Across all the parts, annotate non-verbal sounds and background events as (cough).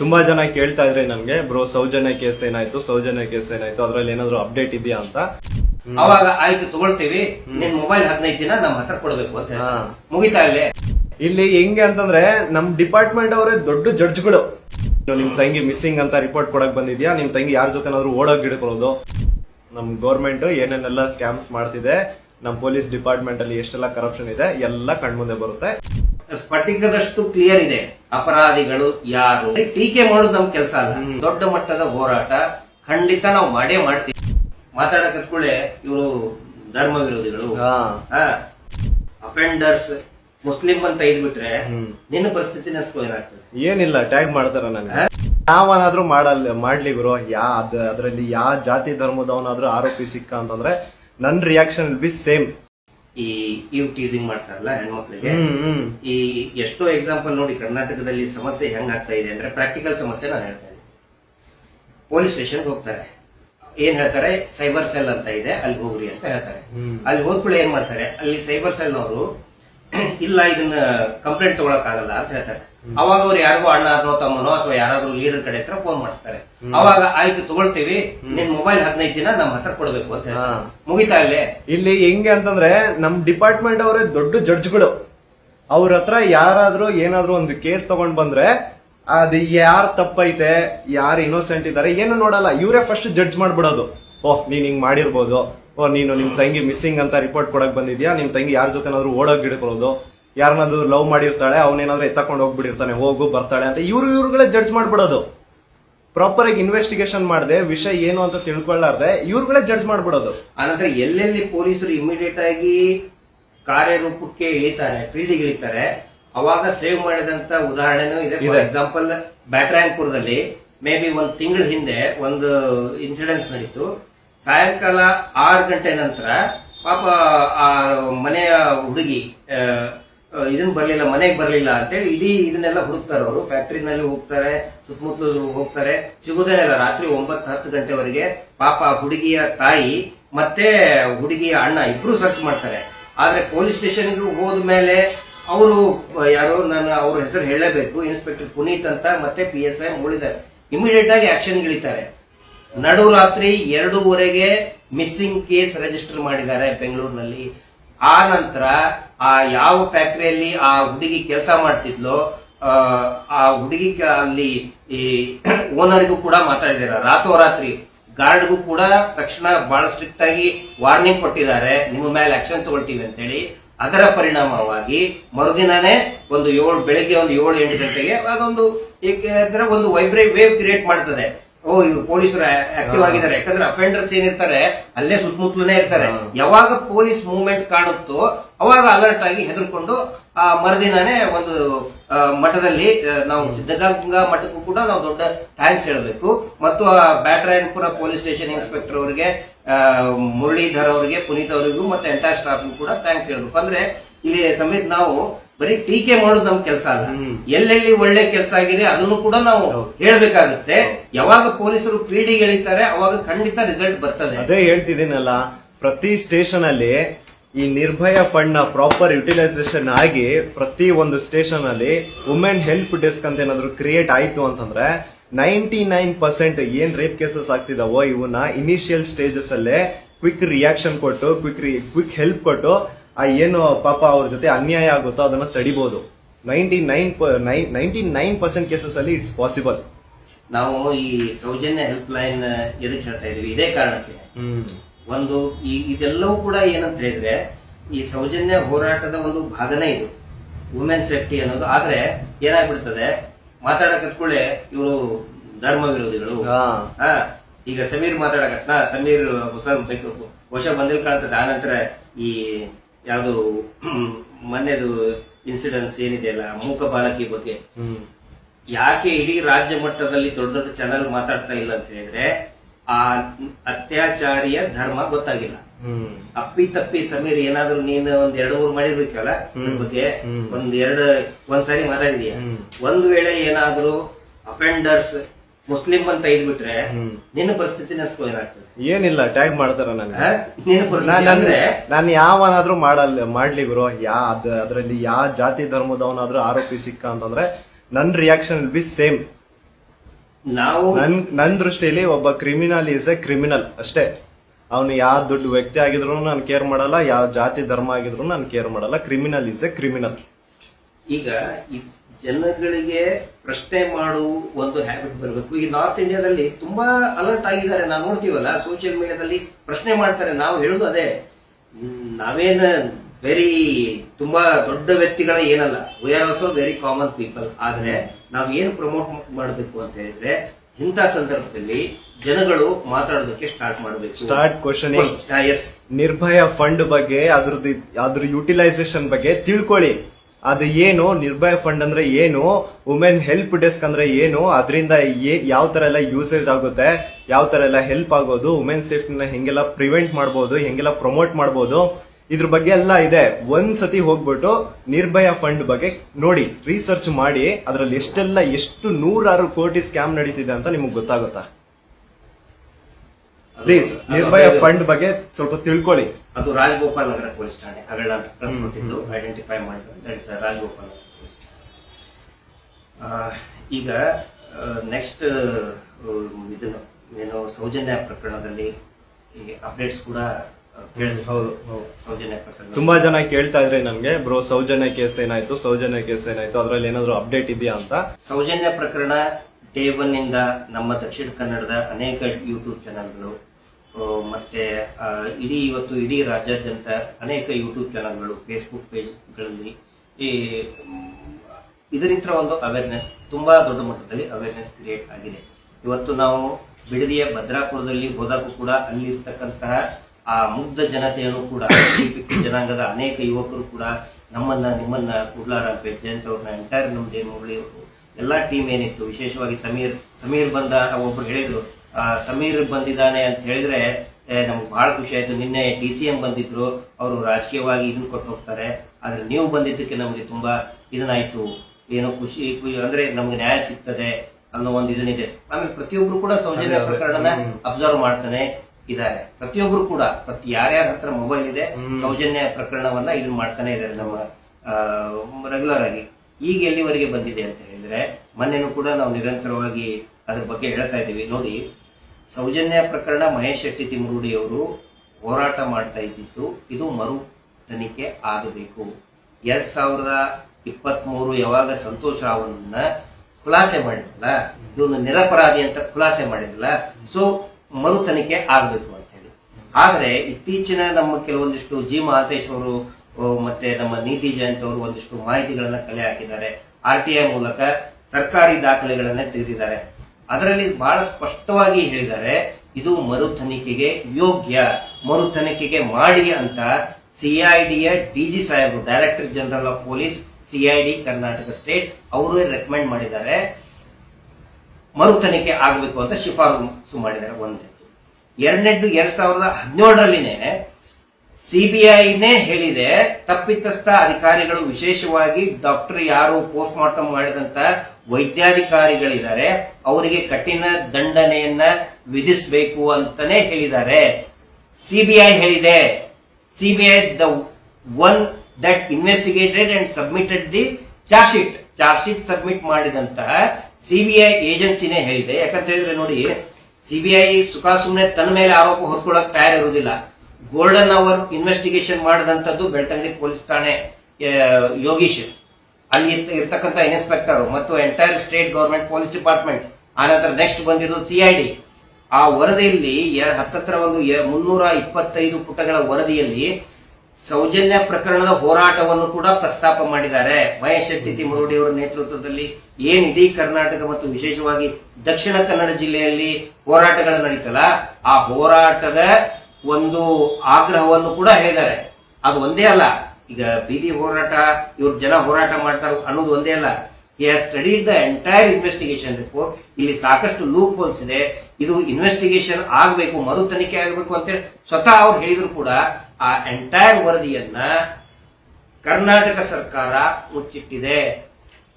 ತುಂಬಾ ಜನ ಕೇಳ್ತಾ ಇದ್ರೆ ನಮ್ಗೆ ಬ್ರೋ ಸೌಜನ್ಯ ಕೇಸ್ ಏನಾಯ್ತು? ಸೌಜನ್ಯ ಕೇಸ್ ಏನಾಯ್ತು? ಅದ್ರಲ್ಲಿ ಏನಾದ್ರು ಅಪ್ಡೇಟ್ ಇದೆಯಾ ಅಂತ? ಅವಾಗ ಆಯ್ತು ತಗೊಳ್ತೀವಿ. ನಿನ್ ಮೊಬೈಲ್ ಹದಿನೈದು ದಿನ ನಮ್ ಹತ್ರ ಕೊಡ್ಬೇಕು ಅಂತ. ಹಾ. ಮುಗಿತಾ ಇಲ್ಲೇ? ಇಲ್ಲಿ ಹೆಂಗೆ ಅಂತಂದ್ರೆ ನಮ್ ಡಿಪಾರ್ಟ್ಮೆಂಟ್ ಅವರೇ ದೊಡ್ಡ ಜಡ್ಜ್ಗಳು ನಿಮ್ ತಂಗಿ ಮಿಸ್ಸಿಂಗ್ ಅಂತ ರಿಪೋರ್ಟ್ ಕೊಡಕ್ ಬಂದಿದ್ಯಾ? ನಿಮ್ ತಂಗಿ ಯಾರ ಜೊತೆನಾದ್ರು ಓಡೋಗ್ ಗಿಡ್ಕೊಳ್ಳೋದು ನಮ್ ಗೌರ್ಮೆಂಟ್ ಏನೇನೆಲ್ಲ ಸ್ಕ್ಯಾಮ್ಸ್ ಮಾಡ್ತಿದೆ ನಮ್ ಪೊಲೀಸ್ ಡಿಪಾರ್ಟ್ಮೆಂಟ್ ಅಲ್ಲಿ ಎಷ್ಟೆಲ್ಲ ಕರಪ್ಷನ್ ಇದೆ ಎಲ್ಲ ಕಣ್ಮುಂದೆ ಬರುತ್ತೆ. ಸ್ಫಟಿಕದಷ್ಟು ಕ್ಲಿಯರ್ ಇದೆ. ಅಪರಾಧಿಗಳು ಯಾರು? ಟೀಕೆ ಮಾಡೋದು ನಮ್ ಕೆಲಸ ಅಲ್ಲ. ದೊಡ್ಡ ಮಟ್ಟದ ಹೋರಾಟ ಖಂಡಿತ ನಾವು ಮಾಡೇ ಮಾಡ್ತೀವಿ. ಮಾತಾಡಕ್ ಹತ್ಕೊಳ್ಳೆ ಇವರು ಧರ್ಮ ವಿರೋಧಿಗಳು. ಅಫೆಂಡರ್ಸ್ ಮುಸ್ಲಿಂ ಅಂತ ಇದ್ಬಿಟ್ರೆ ನಿನ್ನ ಪರಿಸ್ಥಿತಿ ನೆನ್ಸ್ಕೊ ಏನಾಗ್ತದೆ? ಏನಿಲ್ಲ ಟ್ಯಾಗ್ ಮಾಡ್ತಾರ ನನಗೆ. ನಾವನಾದ್ರೂ ಮಾಡಲ್ಲ ಮಾಡ್ಲಿ ಗುರು. ಯಾ ಅದ್ ಅದ್ರಲ್ಲಿ ಯಾ ಜಾತಿ ಧರ್ಮದವನಾದ್ರೂ ಆರೋಪಿ ಸಿಕ್ಕ ಅಂತಂದ್ರೆ ನನ್ ರಿಯಾಕ್ಷನ್ ವಿಲ್ ಬಿ ಸೇಮ್ ಈ ಇವ್ ಟೀಸಿಂಗ್ ಮಾಡ್ತಾರಲ್ಲ ಹೆಣ್ಮಕ್ಳಿಗೆ? ಈ ಎಷ್ಟೋ ಎಕ್ಸಾಂಪಲ್ ನೋಡಿ ಕರ್ನಾಟಕದಲ್ಲಿ ಸಮಸ್ಯೆ ಹೆಂಗಾಗ್ತಾ ಇದೆ ಅಂದ್ರೆ ಪ್ರಾಕ್ಟಿಕಲ್ ಸಮಸ್ಯೆ ನಾನು ಹೇಳ್ತೇನೆ ಪೊಲೀಸ್ ಸ್ಟೇಷನ್ಗೆ ಹೋಗ್ತಾರೆ. ಏನ್ ಹೇಳ್ತಾರೆ? ಸೈಬರ್ ಸೆಲ್ ಅಂತ ಇದೆ ಅಲ್ಲಿ ಹೋಗ್ರಿ ಅಂತ ಹೇಳ್ತಾರೆ. ಅಲ್ಲಿ ಹೋದ್ಕೂಡ ಏನ್ ಮಾಡ್ತಾರೆ? ಅಲ್ಲಿ ಸೈಬರ್ ಸೆಲ್ ನವರು (coughs) ಇಲ್ಲ ಇದನ್ನ ಕಂಪ್ಲೇಂಟ್ ತಗೊಳಕ್ ಆಗಲ್ಲ ಅಂತ ಹೇಳ್ತಾರೆ. ಅವಾಗ ಅವ್ರು ಯಾರಿಗೋ ಅಣ್ಣ ಅಥವಾ ತಮ್ಮನೋ ಅಥವಾ ಯಾರಾದ್ರೂ ಲೀಡರ್ ಕಡೆ ಹತ್ರ ಫೋನ್ ಮಾಡ್ತಾರೆ. ಅವಾಗ ಆಯ್ತು ತಗೊಳ್ತೀವಿ. ನಿನ್ ಮೊಬೈಲ್ ಹದಿನೈದು ದಿನ ನಮ್ಮ ಹತ್ರ ಕೊಡ್ಬೇಕು ಅಂತ ಹೇಳ್ತಾರೆ. ಮುಗಿತಾ ಇಲ್ಲೇ? ಇಲ್ಲಿ ಹೆಂಗೆ ಅಂತಂದ್ರೆ ನಮ್ ಡಿಪಾರ್ಟ್ಮೆಂಟ್ ಅವರೇ ದೊಡ್ಡ ಜಡ್ಜ್ಗಳು ಅವ್ರ ಹತ್ರ ಯಾರಾದ್ರೂ ಏನಾದ್ರೂ ಒಂದು ಕೇಸ್ ತಗೊಂಡ್ ಬಂದ್ರೆ ಅದು ಯಾರ್ ತಪ್ಪೈತೆ ಯಾರು ಇನ್ನೋಸೆಂಟ್ ಇದಾರೆ ಏನು ನೋಡಲ್ಲ. ಇವರೇ ಫಸ್ಟ್ ಜಡ್ಜ್ ಮಾಡ್ಬಿಡೋದು. ಓಹ್ ನೀನ್ ಹಿಂಗ್ ಮಾಡಿರ್ಬೋದು. ಓ ನೀನು ನಿಮ್ ತಂಗಿ ಮಿಸ್ಸಿಂಗ್ ಅಂತ ರಿಪೋರ್ಟ್ ಕೊಡಕ್ ಬಂದಿದ್ಯಾ? ನಿಮ್ ತಂಗಿ ಯಾರ ಜೊತೆನಾದ್ರೂ ಓಡೋಗ್ ಗಿಡಕೊಳ್ಳೋದು ಯಾರನ್ನಾದ್ರೂ ಲವ್ ಮಾಡಿರ್ತಾಳೆ ಅವನೇನಾದ್ರೂ ಎತ್ತಕೊಂಡು ಹೋಗ್ಬಿಟ್ಟಿರ್ತಾನೆ ಹೋಗು ಬರ್ತಾಳೆ ಅಂತ ಇವ್ರು ಇವ್ರುಗಳೇ ಜಡ್ಜ್ ಮಾಡ್ಬಿಡೋದು. ಪ್ರಾಪರ್ ಆಗಿ ಇನ್ವೆಸ್ಟಿಗೇಷನ್ ಮಾಡದೆ ವಿಷಯ ಏನು ಅಂತ ತಿಳ್ಕೊಳ್ಳಾರ್ದೆ ಇವ್ರುಗಳೇ ಜಡ್ಜ್ ಮಾಡ್ಬಿಡೋದು. ಆನಂತರ ಎಲ್ಲೆಲ್ಲಿ ಪೊಲೀಸರು ಇಮಿಡಿಯೇಟ್ ಆಗಿ ಕಾರ್ಯರೂಪಕ್ಕೆ ಇಳಿತಾರೆ ಫೀಲ್ಡಿಗೆ ಇಳಿತಾರೆ ಅವಾಗ ಸೇವ್ ಮಾಡಿದಂತ ಉದಾಹರಣೆನೂ ಇದೆ. ಫಾರ್. ಎಕ್ಸಾಂಪಲ್ ಬ್ಯಾಟ್ರಾಯನ್ಪುರದಲ್ಲಿ ಮೇ ಬಿ ಒಂದ್ ತಿಂಗಳ ಹಿಂದೆ ಒಂದು ಇನ್ಸಿಡೆನ್ಸ್ ನಡೀತು. ಸಾಯಂಕಾಲ ಆರು ಗಂಟೆ ನಂತರ ಪಾಪ ಆ ಮನೆಯ ಹುಡುಗಿ ಇದನ್ನು ಬರಲಿಲ್ಲ, ಮನೆಗೆ ಬರಲಿಲ್ಲ ಅಂತೇಳಿ ಇಡೀ ಇದನ್ನೆಲ್ಲ ಹುಡುಕ್ತಾರೆ ಅವರು. ಫ್ಯಾಕ್ಟ್ರಿನಲ್ಲಿ ಹೋಗ್ತಾರೆ, ಸುತ್ತಮುತ್ತಲು ಹೋಗ್ತಾರೆ. ಸಿಗೋದೇ ಇಲ್ಲ. ರಾತ್ರಿ ಒಂಬತ್ತು, ಹತ್ತು ಗಂಟೆವರೆಗೆ ಪಾಪ ಹುಡುಗಿಯ ತಾಯಿ ಮತ್ತೆ ಹುಡುಗಿಯ ಅಣ್ಣ ಇಬ್ರು ಸರ್ಚ್ ಮಾಡ್ತಾರೆ. ಆದ್ರೆ ಪೊಲೀಸ್ ಸ್ಟೇಷನ್ಗೂ ಹೋದ ಮೇಲೆ ಅವರು, ಯಾರೋ ನಾನು ಅವ್ರ ಹೆಸರು ಹೇಳಲೇಬೇಕು ಇನ್ಸ್ಪೆಕ್ಟರ್ ಪುನೀತ್ ಅಂತ ಮತ್ತೆ ಪಿ ಎಸ್ ಐ ಮುಳಿದಾರೆ ಇಮಿಡಿಯೇಟ್ ಆಗಿ ಆಕ್ಷನ್ ನಡು ರಾತ್ರಿ ಎರಡೂವರೆಗೆ ಮಿಸ್ಸಿಂಗ್ ಕೇಸ್ ರಿಜಿಸ್ಟರ್ ಮಾಡಿದ್ದಾರೆ ಬೆಂಗಳೂರಿನಲ್ಲಿ. ಆ ನಂತರ ಆ ಯಾವ ಫ್ಯಾಕ್ಟರಿಯಲ್ಲಿ ಆ ಹುಡುಗಿ ಕೆಲಸ ಮಾಡ್ತಿದ್ಲೋ ಆ, ಹುಡುಗಿ ಅಲ್ಲಿ ಈ (clears throat) ಓನರ್ಗೂ ಕೂಡ ಮಾತಾಡಿದ್ದಾರೆ. ರಾತ್ರೋರಾತ್ರಿ ಗಾರ್ಡ್ಗೂ ಕೂಡ ತಕ್ಷಣ ಬಹಳ ಸ್ಟ್ರಿಕ್ಟ್ ಆಗಿ ವಾರ್ನಿಂಗ್ ಕೊಟ್ಟಿದ್ದಾರೆ. ನಿಮ್ಮ ಮೇಲೆ ಆಕ್ಷನ್ ತಗೊಳ್ತೀವಿ ಅಂತೇಳಿ. ಅದರ ಪರಿಣಾಮವಾಗಿ ಮರುದಿನನೇ ಒಂದು ಏಳು ಬೆಳಿಗ್ಗೆ ಒಂದು ಏಳು ಎಂಟು ಗಂಟೆಗೆ ಅದೊಂದು ಏಕೆಂದ್ರೆ ಒಂದು ವೈಬ್ರೇ ವೇವ್ ಕ್ರಿಯೇಟ್ ಮಾಡ್ತದೆ. ಓ ಇವ್ರು ಪೊಲೀಸರು ಆಕ್ಟಿವ್ ಆಗಿದ್ದಾರೆ. ಯಾಕಂದ್ರೆ ಅಫೆಂಡರ್ಸ್ ಏನಿರ್ತಾರೆ ಅಲ್ಲೇ ಸುತ್ತಮುತ್ತಲೇ ಇರ್ತಾರೆ. ಯಾವಾಗ ಪೊಲೀಸ್ ಮೂವ್ಮೆಂಟ್ ಕಾಣುತ್ತೋ ಅವಾಗ ಅಲರ್ಟ್ ಆಗಿ ಹೆದರ್ಕೊಂಡು ಆ ಮರುದಿನನೇ ಒಂದು ಮಠದಲ್ಲಿ ನಾವು ಸಿದ್ಧಗಂಗಾ ಮಠಕ್ಕೂ ಕೂಡ ನಾವು ದೊಡ್ಡ ಥ್ಯಾಂಕ್ಸ್ ಹೇಳಬೇಕು. ಮತ್ತು ಆ ಬ್ಯಾಟ್ರಾಯನ್ಪುರ ಪೊಲೀಸ್ ಸ್ಟೇಷನ್ ಇನ್ಸ್ಪೆಕ್ಟರ್ ಅವರಿಗೆ ಮುರಳೀಧರ್ ಅವರಿಗೆ ಪುನೀತ್ ಅವರಿಗೂ ಮತ್ತೆ ಎಂಟೈರ್ ಸ್ಟಾಫ್ಗೂ ಕೂಡ ಥ್ಯಾಂಕ್ಸ್ ಹೇಳಬೇಕು. ಅಂದ್ರೆ ಇಲ್ಲಿ ಸಮೇತ ನಾವು ಬರೀ ಟೀಕೆ ಮಾಡೋದು ನಮ್ ಕೆಲಸ ಅಲ್ಲ. ಎಲ್ಲೆಲ್ಲಿ ಒಳ್ಳೆ ಕೆಲಸ ಆಗಿದೆ ಅದನ್ನು ಕೂಡ ನಾವು ಹೇಳ್ಬೇಕಾಗುತ್ತೆ. ಯಾವಾಗ ಪೊಲೀಸರು ಕ್ರೀಡೆ ಎಳಿತಾರೆ ಅವಾಗ ಖಂಡಿತ ರಿಸಲ್ಟ್ ಬರ್ತದೆ. ಅದೇ ಹೇಳ್ತಿದ್ದೀನಲ್ಲ ಪ್ರತಿ ಸ್ಟೇಷನ್ ಅಲ್ಲಿ ಈ ನಿರ್ಭಯ ಫಂಡ್ನ ಪ್ರಾಪರ್ ಯುಟಿಲೈಸೇಷನ್ ಆಗಿ ಪ್ರತಿ ಒಂದು ಸ್ಟೇಷನ್ ಅಲ್ಲಿ ವುಮೆನ್ ಹೆಲ್ಪ್ ಡೆಸ್ಕ್ ಅಂತ ಏನಾದ್ರು ಕ್ರಿಯೇಟ್ ಆಯ್ತು ಅಂತಂದ್ರೆ ನೈಂಟಿ ನೈನ್ ಪರ್ಸೆಂಟ್ ಏನ್ ರೇಪ್ ಕೇಸಸ್ ಆಗ್ತಿದಾವೋ ಇವನ್ನ ಇನಿಷಿಯಲ್ ಸ್ಟೇಜಸ್ ಅಲ್ಲೇ ಕ್ವಿಕ್ ರಿಯಾಕ್ಷನ್ ಕೊಟ್ಟು ಕ್ವಿಕ್ ಕ್ವಿಕ್ ಹೆಲ್ಪ್ ಕೊಟ್ಟು ಆ ಏನು ಪಾಪ ಅವ್ರ ಜೊತೆ ಅನ್ಯಾಯ ಆಗುತ್ತೋ ಅದನ್ನ ತಡಿಬಹುದು ninety nine ninety nine percent cases ಅಲ್ಲಿ ಇಟ್ಸ್ ಪಾಸಿಬಲ್ ನಾವು ಈ ಸೌಜನ್ಯ ಹೆಲ್ಪ್ ಲೈನ್ ಎದಕ್ಕೆ ಹೇಳ್ತಾ ಇದೀವಿ ಇದೇ ಕಾರಣಕ್ಕೆ. ಒಂದು ಈ ಇದೆಲ್ಲವೂ ಕೂಡ ಏನಂತ ಹೇಳಿದ್ರೆ ಈ ಸೌಜನ್ಯ ಹೋರಾಟದ ಒಂದು ಭಾಗನೇ ಇದು. ವುಮೆನ್ ಸೇಫ್ಟಿ ಅನ್ನೋದು. ಆದ್ರೆ ಏನಾಗ್ಬಿಡ್ತದೆ? ಮಾತಾಡಕ್ ಹತ್ಕೊಳ್ಳೆ ಇವರು ಧರ್ಮ ವಿರೋಧಿಗಳು ಈಗ ಸಮೀರ್ ಮಾತಾಡಕತ್ನ ಸಮೀರ್ ಹೊಸ ಹೊಸ ಬಂದಿಲ್ ಕಾಣ್ತದೆ. ಆನಂತರ ಈ ಯಾವುದು ಮೊನ್ನೆದು ಇನ್ಸಿಡೆನ್ಸ್ ಏನಿದೆಯಲ್ಲ ಮೂಕ ಬಾಲಕಿ ಬಗ್ಗೆ. ಯಾಕೆ ಇಡೀ ರಾಜ್ಯ ಮಟ್ಟದಲ್ಲಿ ದೊಡ್ಡ ದೊಡ್ಡ ಚಾನಲ್ ಮಾತಾಡ್ತಾ ಇಲ್ಲ ಅಂತ ಹೇಳಿದ್ರೆ ಆ ಅತ್ಯಾಚಾರಿಯ ಧರ್ಮ ಗೊತ್ತಾಗಿಲ್ಲ. ಅಪ್ಪಿ ತಪ್ಪಿ ಸಮೀರ್ ಏನಾದ್ರೂ ನೀನು ಒಂದ್ ಎರಡು ಮೂರು ಮಾಡಿರ್ಬೇಕಲ್ಲ ಬಗ್ಗೆ ಒಂದ್ ಎರಡು ಒಂದ್ಸಾರಿ ಮಾತಾಡಿದೀಯ. ಒಂದ್ ವೇಳೆ ಏನಾದ್ರೂ ಅಫೆಂಡರ್ಸ್ ಮುಸ್ಲಿಂ ಅಂತ ಇದ್ಬಿಟ್ರೆ ನಿನ್ನ ಪರಿಸ್ಥಿತಿ ನೆನೆಸ್ಕೋ ಏನಾಗ್ತದೆ? ಏನಿಲ್ಲ ಟ್ಯಾಗ್ ಮಾಡ್ತಾರ ನನಗೆ? ನಿನ್ನ ನಾನು ಯಾವನಾದ್ರೂ ಮಾಡಲ್ಲ ಮಾಡ್ಲಿ ಗುರು. ಯಾ ಅದ್ ಅದ್ರಲ್ಲಿ ಯಾ ಜಾತಿ ಧರ್ಮದವನಾದ್ರೂ ಆರೋಪಿ ಸಿಕ್ಕ ಅಂತಂದ್ರೆ ನನ್ ರಿಯಾಕ್ಷನ್ ವಿಲ್ ಬಿ ಸೇಮ್ ನಾವು ನನ್ ನನ್ ದೃಷ್ಟಿಯಲ್ಲಿ ಒಬ್ಬ ಕ್ರಿಮಿನಲ್ ಈಸ್ ಎ ಕ್ರಿಮಿನಲ್ ಅಷ್ಟೇ. ಅವನು ಯಾವ ದೊಡ್ಡ ವ್ಯಕ್ತಿ ಆಗಿದ್ರು ನಾನು ಕೇರ್ ಮಾಡಲ್ಲ ಯಾವ ಜಾತಿ ಧರ್ಮ ಆಗಿದ್ರು ನಾನು ಕೇರ್ ಮಾಡಲ್ಲ. ಕ್ರಿಮಿನಲ್ ಈಸ್ ಎ ಕ್ರಿಮಿನಲ್ ಈಗ ಜನಗಳಿಗೆ ಪ್ರಶ್ನೆ ಮಾಡುವ ಒಂದು ಹ್ಯಾಬಿಟ್ ಬರಬೇಕು. ಈ ನಾರ್ತ್ ಇಂಡಿಯಾದಲ್ಲಿ ತುಂಬಾ ಅಲರ್ಟ್ ಆಗಿದ್ದಾರೆ. ನಾವು ನೋಡ್ತೀವಲ್ಲ ಸೋಷಿಯಲ್ ಮೀಡಿಯಾದಲ್ಲಿ ಪ್ರಶ್ನೆ ಮಾಡ್ತಾರೆ. ನಾವು ಹೇಳುದು ಅದೇ ನಾವೇನ ವೆರಿ ತುಂಬಾ ದೊಡ್ಡ ವ್ಯಕ್ತಿಗಳ ಏನಲ್ಲ. We are also very common people ಆದ್ರೆ ನಾವು ಏನು ಪ್ರಮೋಟ್ ಮಾಡಬೇಕು ಅಂತ ಹೇಳಿದ್ರೆ ಇಂಥ ಸಂದರ್ಭದಲ್ಲಿ ಜನಗಳು ಮಾತಾಡೋದಕ್ಕೆ ಸ್ಟಾರ್ಟ್ ಮಾಡಬೇಕು. Start questions Nirbhaya fund ಬಗ್ಗೆ ಅದ್ರದ್ದು ಅದ್ರ ಯುಟಿಲೈಸೇಷನ್ ಬಗ್ಗೆ ತಿಳ್ಕೊಳ್ಳಿ. ಅದು ಏನು? ನಿರ್ಭಯ ಫಂಡ್ ಅಂದ್ರೆ ಏನು? ವುಮೆನ್ ಹೆಲ್ಪ್ ಡೆಸ್ಕ್ ಅಂದ್ರೆ ಏನು? ಅದರಿಂದ ಯಾವ ತರ ಎಲ್ಲ ಯೂಸೇಜ್ ಆಗುತ್ತೆ? ಯಾವ ತರ ಎಲ್ಲ ಹೆಲ್ಪ್ ಆಗೋದು? ವುಮೆನ್ ಸೇಫ್ಟಿನ ಹೆಂಗೆಲ್ಲ ಪ್ರಿವೆಂಟ್ ಮಾಡ್ಬೋದು? ಹೆಂಗೆಲ್ಲ ಪ್ರಮೋಟ್ ಮಾಡ್ಬೋದು? ಇದ್ರ ಬಗ್ಗೆ ಎಲ್ಲ ಇದೆ. ಒಂದ್ಸತಿ ಹೋಗ್ಬಿಟ್ಟು ನಿರ್ಭಯ ಫಂಡ್ ಬಗ್ಗೆ ನೋಡಿ ರಿಸರ್ಚ್ ಮಾಡಿ, ಅದರಲ್ಲಿ ಎಷ್ಟೆಲ್ಲ, ಎಷ್ಟು ನೂರಾರು ಕೋಟಿ ಸ್ಕ್ಯಾಮ್ ನಡೀತಿದೆ ಅಂತ ನಿಮಗೆ ಗೊತ್ತಾಗುತ್ತಾ? ಪ್ಲೀಸ್ ನಿರ್ಭಯ ಫಂಡ್ ಬಗ್ಗೆ ಸ್ವಲ್ಪ ತಿಳ್ಕೊಳ್ಳಿ. ಅದು ರಾಜಗೋಪಾಲ್ ನಗರ ಪೊಲೀಸ್ ಠಾಣೆ. ಹಗರಣ ಕೊಟ್ಟಿದ್ದು ಐಡೆಂಟಿಫೈ ಮಾಡಿ ರಾಜಗೋಪಾಲ್ ನಗರ ಪೊಲೀಸ್ ಠಾಣೆ. ಈಗ ನೆಕ್ಸ್ಟ್ ಇದನ್ನು ಏನು ಸೌಜನ್ಯ ಪ್ರಕರಣದಲ್ಲಿ ಈ ಅಪ್ಡೇಟ್ಸ್ ಕೂಡ ಹೌದು. ಸೌಜನ್ಯ ಪ್ರಕರಣ. ತುಂಬಾ ಜನ ಕೇಳ್ತಾ ಇದ್ರೆ ನಮ್ಗೆ ಬ್ರೋ ಸೌಜನ್ಯ ಕೇಸ್ ಏನಾಯ್ತು? ಸೌಜನ್ಯ ಕೇಸ್ ಏನಾಯ್ತು? ಅದ್ರಲ್ಲಿ ಏನಾದ್ರು ಅಪ್ಡೇಟ್ ಇದೆಯಾ ಅಂತ? ಸೌಜನ್ಯ ಪ್ರಕರಣ ಡೇ ಒನ್ ಇಂದ ನಮ್ಮ ದಕ್ಷಿಣ ಕನ್ನಡದ ಅನೇಕ ಯೂಟ್ಯೂಬ್ ಚಾನೆಲ್ಗಳು ಮತ್ತೆ ಇಡೀ ಇವತ್ತು ಇಡೀ ರಾಜ್ಯಾದ್ಯಂತ ಅನೇಕ ಯೂಟ್ಯೂಬ್ ಚಾನೆಲ್ಗಳು ಫೇಸ್ಬುಕ್ ಪೇಜ್ಗಳಲ್ಲಿ ಈ ಇದರಿಂದ ಒಂದು ಅವೇರ್ನೆಸ್ ತುಂಬಾ ದೊಡ್ಡ ಮಟ್ಟದಲ್ಲಿ ಅವೇರ್ನೆಸ್ ಕ್ರಿಯೇಟ್ ಆಗಿದೆ. ಇವತ್ತು ನಾವು ಬಿಡದಿಯ ಭದ್ರಾಪುರದಲ್ಲಿ ಹೋದಾಗೂ ಕೂಡ ಅಲ್ಲಿರ್ತಕ್ಕಂತಹ ಆ ಮುಗ್ಧ ಜನತೆಯನ್ನು ಕೂಡ ಜನಾಂಗದ ಅನೇಕ ಯುವಕರು ಕೂಡ ನಮ್ಮನ್ನ, ನಿಮ್ಮನ್ನ ಕುಡ್ಲಾರಾಂಪೇಟ್ ಜಯಂತ್ ಅವ್ರನ್ನ ಎಂಟೈರ್ ನಮ್ದೇನು ಎಲ್ಲಾ ಟೀಮ್ ಏನಿತ್ತು, ವಿಶೇಷವಾಗಿ ಸಮೀರ್ ಸಮೀರ್ ಬಂದ ಒಬ್ರು ಹೇಳಿದ್ರು ಸಮೀರ್ ಬಂದಿದ್ದಾನೆ ಅಂತ ಹೇಳಿದ್ರೆ ನಮ್ಗೆ ಬಹಳ ಖುಷಿ ಆಯ್ತು. ನಿನ್ನೆ ಡಿ ಸಿ ಎಂ ಬಂದಿದ್ರು. ಅವರು ರಾಜಕೀಯವಾಗಿ ಇದನ್ನ ಕೊಟ್ಟು ಹೋಗ್ತಾರೆ. ಆದ್ರೆ ನೀವು ಬಂದಿದ್ದಕ್ಕೆ ನಮಗೆ ತುಂಬಾ ಇದನ್ನಾಯ್ತು ಏನೋ ಖುಷಿ ಖುಷಿ- ಅಂದ್ರೆ ನಮ್ಗೆ ನ್ಯಾಯ ಸಿಗ್ತದೆ ಅನ್ನೋ ಒಂದು ಇದನ್ನಿದೆ. ಆಮೇಲೆ ಪ್ರತಿಯೊಬ್ರು ಕೂಡ ಸೌಜನ್ಯ ಪ್ರಕರಣನ ಅಬ್ಸರ್ವ್ ಮಾಡ್ತಾನೆ ಇದ್ದಾರೆ. ಪ್ರತಿಯೊಬ್ರು ಕೂಡ ಪ್ರತಿ ಯಾರ್ಯಾರ ಹತ್ರ ಮೊಬೈಲ್ ಇದೆ ಸೌಜನ್ಯ ಪ್ರಕರಣವನ್ನ ಇದನ್ನ ಮಾಡ್ತಾನೆ ಇದ್ದಾರೆ ನಮ್ಮ ರೆಗ್ಯುಲರ್ ಆಗಿ. ಈಗ ಎಲ್ಲಿವರೆಗೆ ಬಂದಿದೆ ಅಂತ ಹೇಳಿದ್ರೆ ಮೊನ್ನೆನೂ ಕೂಡ ನಾವು ನಿರಂತರವಾಗಿ ಅದ್ರ ಬಗ್ಗೆ ಹೇಳ್ತಾ ಇದ್ದೀವಿ. ನೋಡಿ ಸೌಜನ್ಯ ಪ್ರಕರಣ ಮಹೇಶ್ ಶೆಟ್ಟಿ ತಿಮರೂಡಿ ಅವರು ಹೋರಾಟ ಮಾಡ್ತಾ ಇದ್ದಿತ್ತು ಇದು ಮರು ತನಿಖೆ ಆಗಬೇಕು. ಎರಡ್ ಸಾವಿರದ ಇಪ್ಪತ್ತ್ ಮೂರು ಯಾವಾಗ ಸಂತೋಷ್ ರಾವನ್ನ ಖುಲಾಸೆ ಮಾಡಿದ್ರಲ್ಲ ಇವನು ನಿರಪರಾಧಿ ಅಂತ ಖುಲಾಸೆ ಮಾಡಿದ್ರಲ್ಲ ಸೊ ಮರು ತನಿಖೆ ಆಗ್ಬೇಕು ಅಂತ ಹೇಳಿ. ಆದ್ರೆ ಇತ್ತೀಚಿನ ನಮ್ಮ ಕೆಲವೊಂದಿಷ್ಟು ಜಿ ಮಹಾಂತೇಶ್ ಅವರು ಮತ್ತೆ ನಮ್ಮ ನೀತಿ ಜಯಂತ್ ಅವರು ಒಂದಿಷ್ಟು ಮಾಹಿತಿಗಳನ್ನ ಕಲೆ ಹಾಕಿದ್ದಾರೆ. ಆರ್ ಟಿ ಐ ಮೂಲಕ ಸರ್ಕಾರಿ ದಾಖಲೆಗಳನ್ನ ತೆಗೆದಿದ್ದಾರೆ ಅದರಲ್ಲಿ ಬಹಳ ಸ್ಪಷ್ಟವಾಗಿ ಹೇಳಿದ್ದಾರೆ, ಇದು ಮರು ತನಿಖೆಗೆ ಯೋಗ್ಯ ಮರು ತನಿಖೆಗೆ ಮಾಡಿ ಅಂತ ಸಿಐಡಿಯ ಡಿಜಿ ಸಾಹೇಬರು, director general of police CID Karnataka state, ಅವರು ರೆಕಮೆಂಡ್ ಮಾಡಿದ್ದಾರೆ ಮರು ತನಿಖೆ ಆಗಬೇಕು ಅಂತ ಶಿಫಾರಸು ಮಾಡಿದ್ದಾರೆ ಒಂದೆ. ಎರಡನೇದು ಎರಡ್ ಸಾವಿರದ ಹದಿನೇಳರಲ್ಲಿನೇ ಸಿಬಿಐನೇ ಹೇಳಿದೆ, ತಪ್ಪಿತಸ್ಥ ಅಧಿಕಾರಿಗಳು ವಿಶೇಷವಾಗಿ ಡಾಕ್ಟರ್ ಯಾರು ಪೋಸ್ಟ್ ಮಾರ್ಟಮ್ ಮಾಡಿದಂತ ವೈದ್ಯಾಧಿಕಾರಿಗಳಿದ್ದಾರೆ, ಅವರಿಗೆ ಕಠಿಣ ದಂಡನೆಯನ್ನ ವಿಧಿಸಬೇಕು ಅಂತಾನೆ ಹೇಳಿದ್ದಾರೆ. ಸಿಬಿಐ ಹೇಳಿದೆ, CBI the one that investigated and submitted the charge sheet charge sheet submit ಮಾಡಿದಂತ ಸಿಬಿಐ ಏಜೆನ್ಸಿನೇ ಹೇಳಿದೆ. ಯಾಕಂತ ಹೇಳಿದ್ರೆ ನೋಡಿ, ಸಿಬಿಐ ಸುಖ ಸುಮ್ಮನೆ ತನ್ನ ಮೇಲೆ ಆರೋಪ ಹೊತ್ಕೊಳ್ಳಕ್ ತಯಾರಿರುವುದಿಲ್ಲ. ಗೋಲ್ಡನ್ ಅವರ್ ಇನ್ವೆಸ್ಟಿಗೇಷನ್ ಮಾಡಿದಂಥದ್ದು ಬೆಳ್ತಂಗಡಿ ಪೊಲೀಸ್ ಠಾಣೆ ಯೋಗೀಶ್. ಅಲ್ಲಿ ಇರ್ತ- ಇರ್ತಕ್ಕಂಥ ಇನ್ಸ್ಪೆಕ್ಟರ್ ಮತ್ತು entire state government police department ಆನಂತರ ನೆಕ್ಸ್ಟ್ ಬಂದಿರೋದು ಸಿಐಡಿ ಆ ವರದಿಯಲ್ಲಿ ಹತ್ತತ್ರ ಒಂದು ಮುನ್ನೂರ ಇಪ್ಪತ್ತೈದು ಪುಟಗಳ ವರದಿಯಲ್ಲಿ ಸೌಜನ್ಯ ಪ್ರಕರಣದ ಹೋರಾಟವನ್ನು ಕೂಡ ಪ್ರಸ್ತಾಪ ಮಾಡಿದ್ದಾರೆ. ಮಹೇಶ್ ಶೆಟ್ಟಿ ತಿಮರೋಡಿ ಅವರ ನೇತೃತ್ವದಲ್ಲಿ ಏನ್ ಇಡೀ ಕರ್ನಾಟಕ ಮತ್ತು ವಿಶೇಷವಾಗಿ ದಕ್ಷಿಣ ಕನ್ನಡ ಜಿಲ್ಲೆಯಲ್ಲಿ ಹೋರಾಟಗಳು ನಡೀತಲ್ಲ, ಆ ಹೋರಾಟದ ಒಂದು ಆಗ್ರಹವನ್ನು ಕೂಡ ಹೇಳಿದ್ದಾರೆ. ಅದು ಒಂದೇ ಅಲ್ಲ. ಈಗ ಬೀದಿ ಹೋರಾಟ, ಇವ್ರ ಜನ ಹೋರಾಟ ಮಾಡ್ತಾರೆ ಅನ್ನೋದು ಒಂದೇ ಅಲ್ಲ. He has studied the entire investigation report ಇಲ್ಲಿ ಸಾಕಷ್ಟು ಲೂಪ್ ಹೋಲ್ಸ್ ಇದೆ. ಇದು ಇನ್ವೆಸ್ಟಿಗೇಷನ್ ಆಗಬೇಕು ಮರು ತನಿಖೆ ಆಗಬೇಕು ಅಂತೇಳಿ ಸ್ವತಃ ಅವ್ರು ಹೇಳಿದ್ರು ಕೂಡ, ಆ ಎಂಟೈರ್ ವರದಿಯನ್ನ ಕರ್ನಾಟಕ ಸರ್ಕಾರ ಮುಚ್ಚಿಟ್ಟಿದೆ.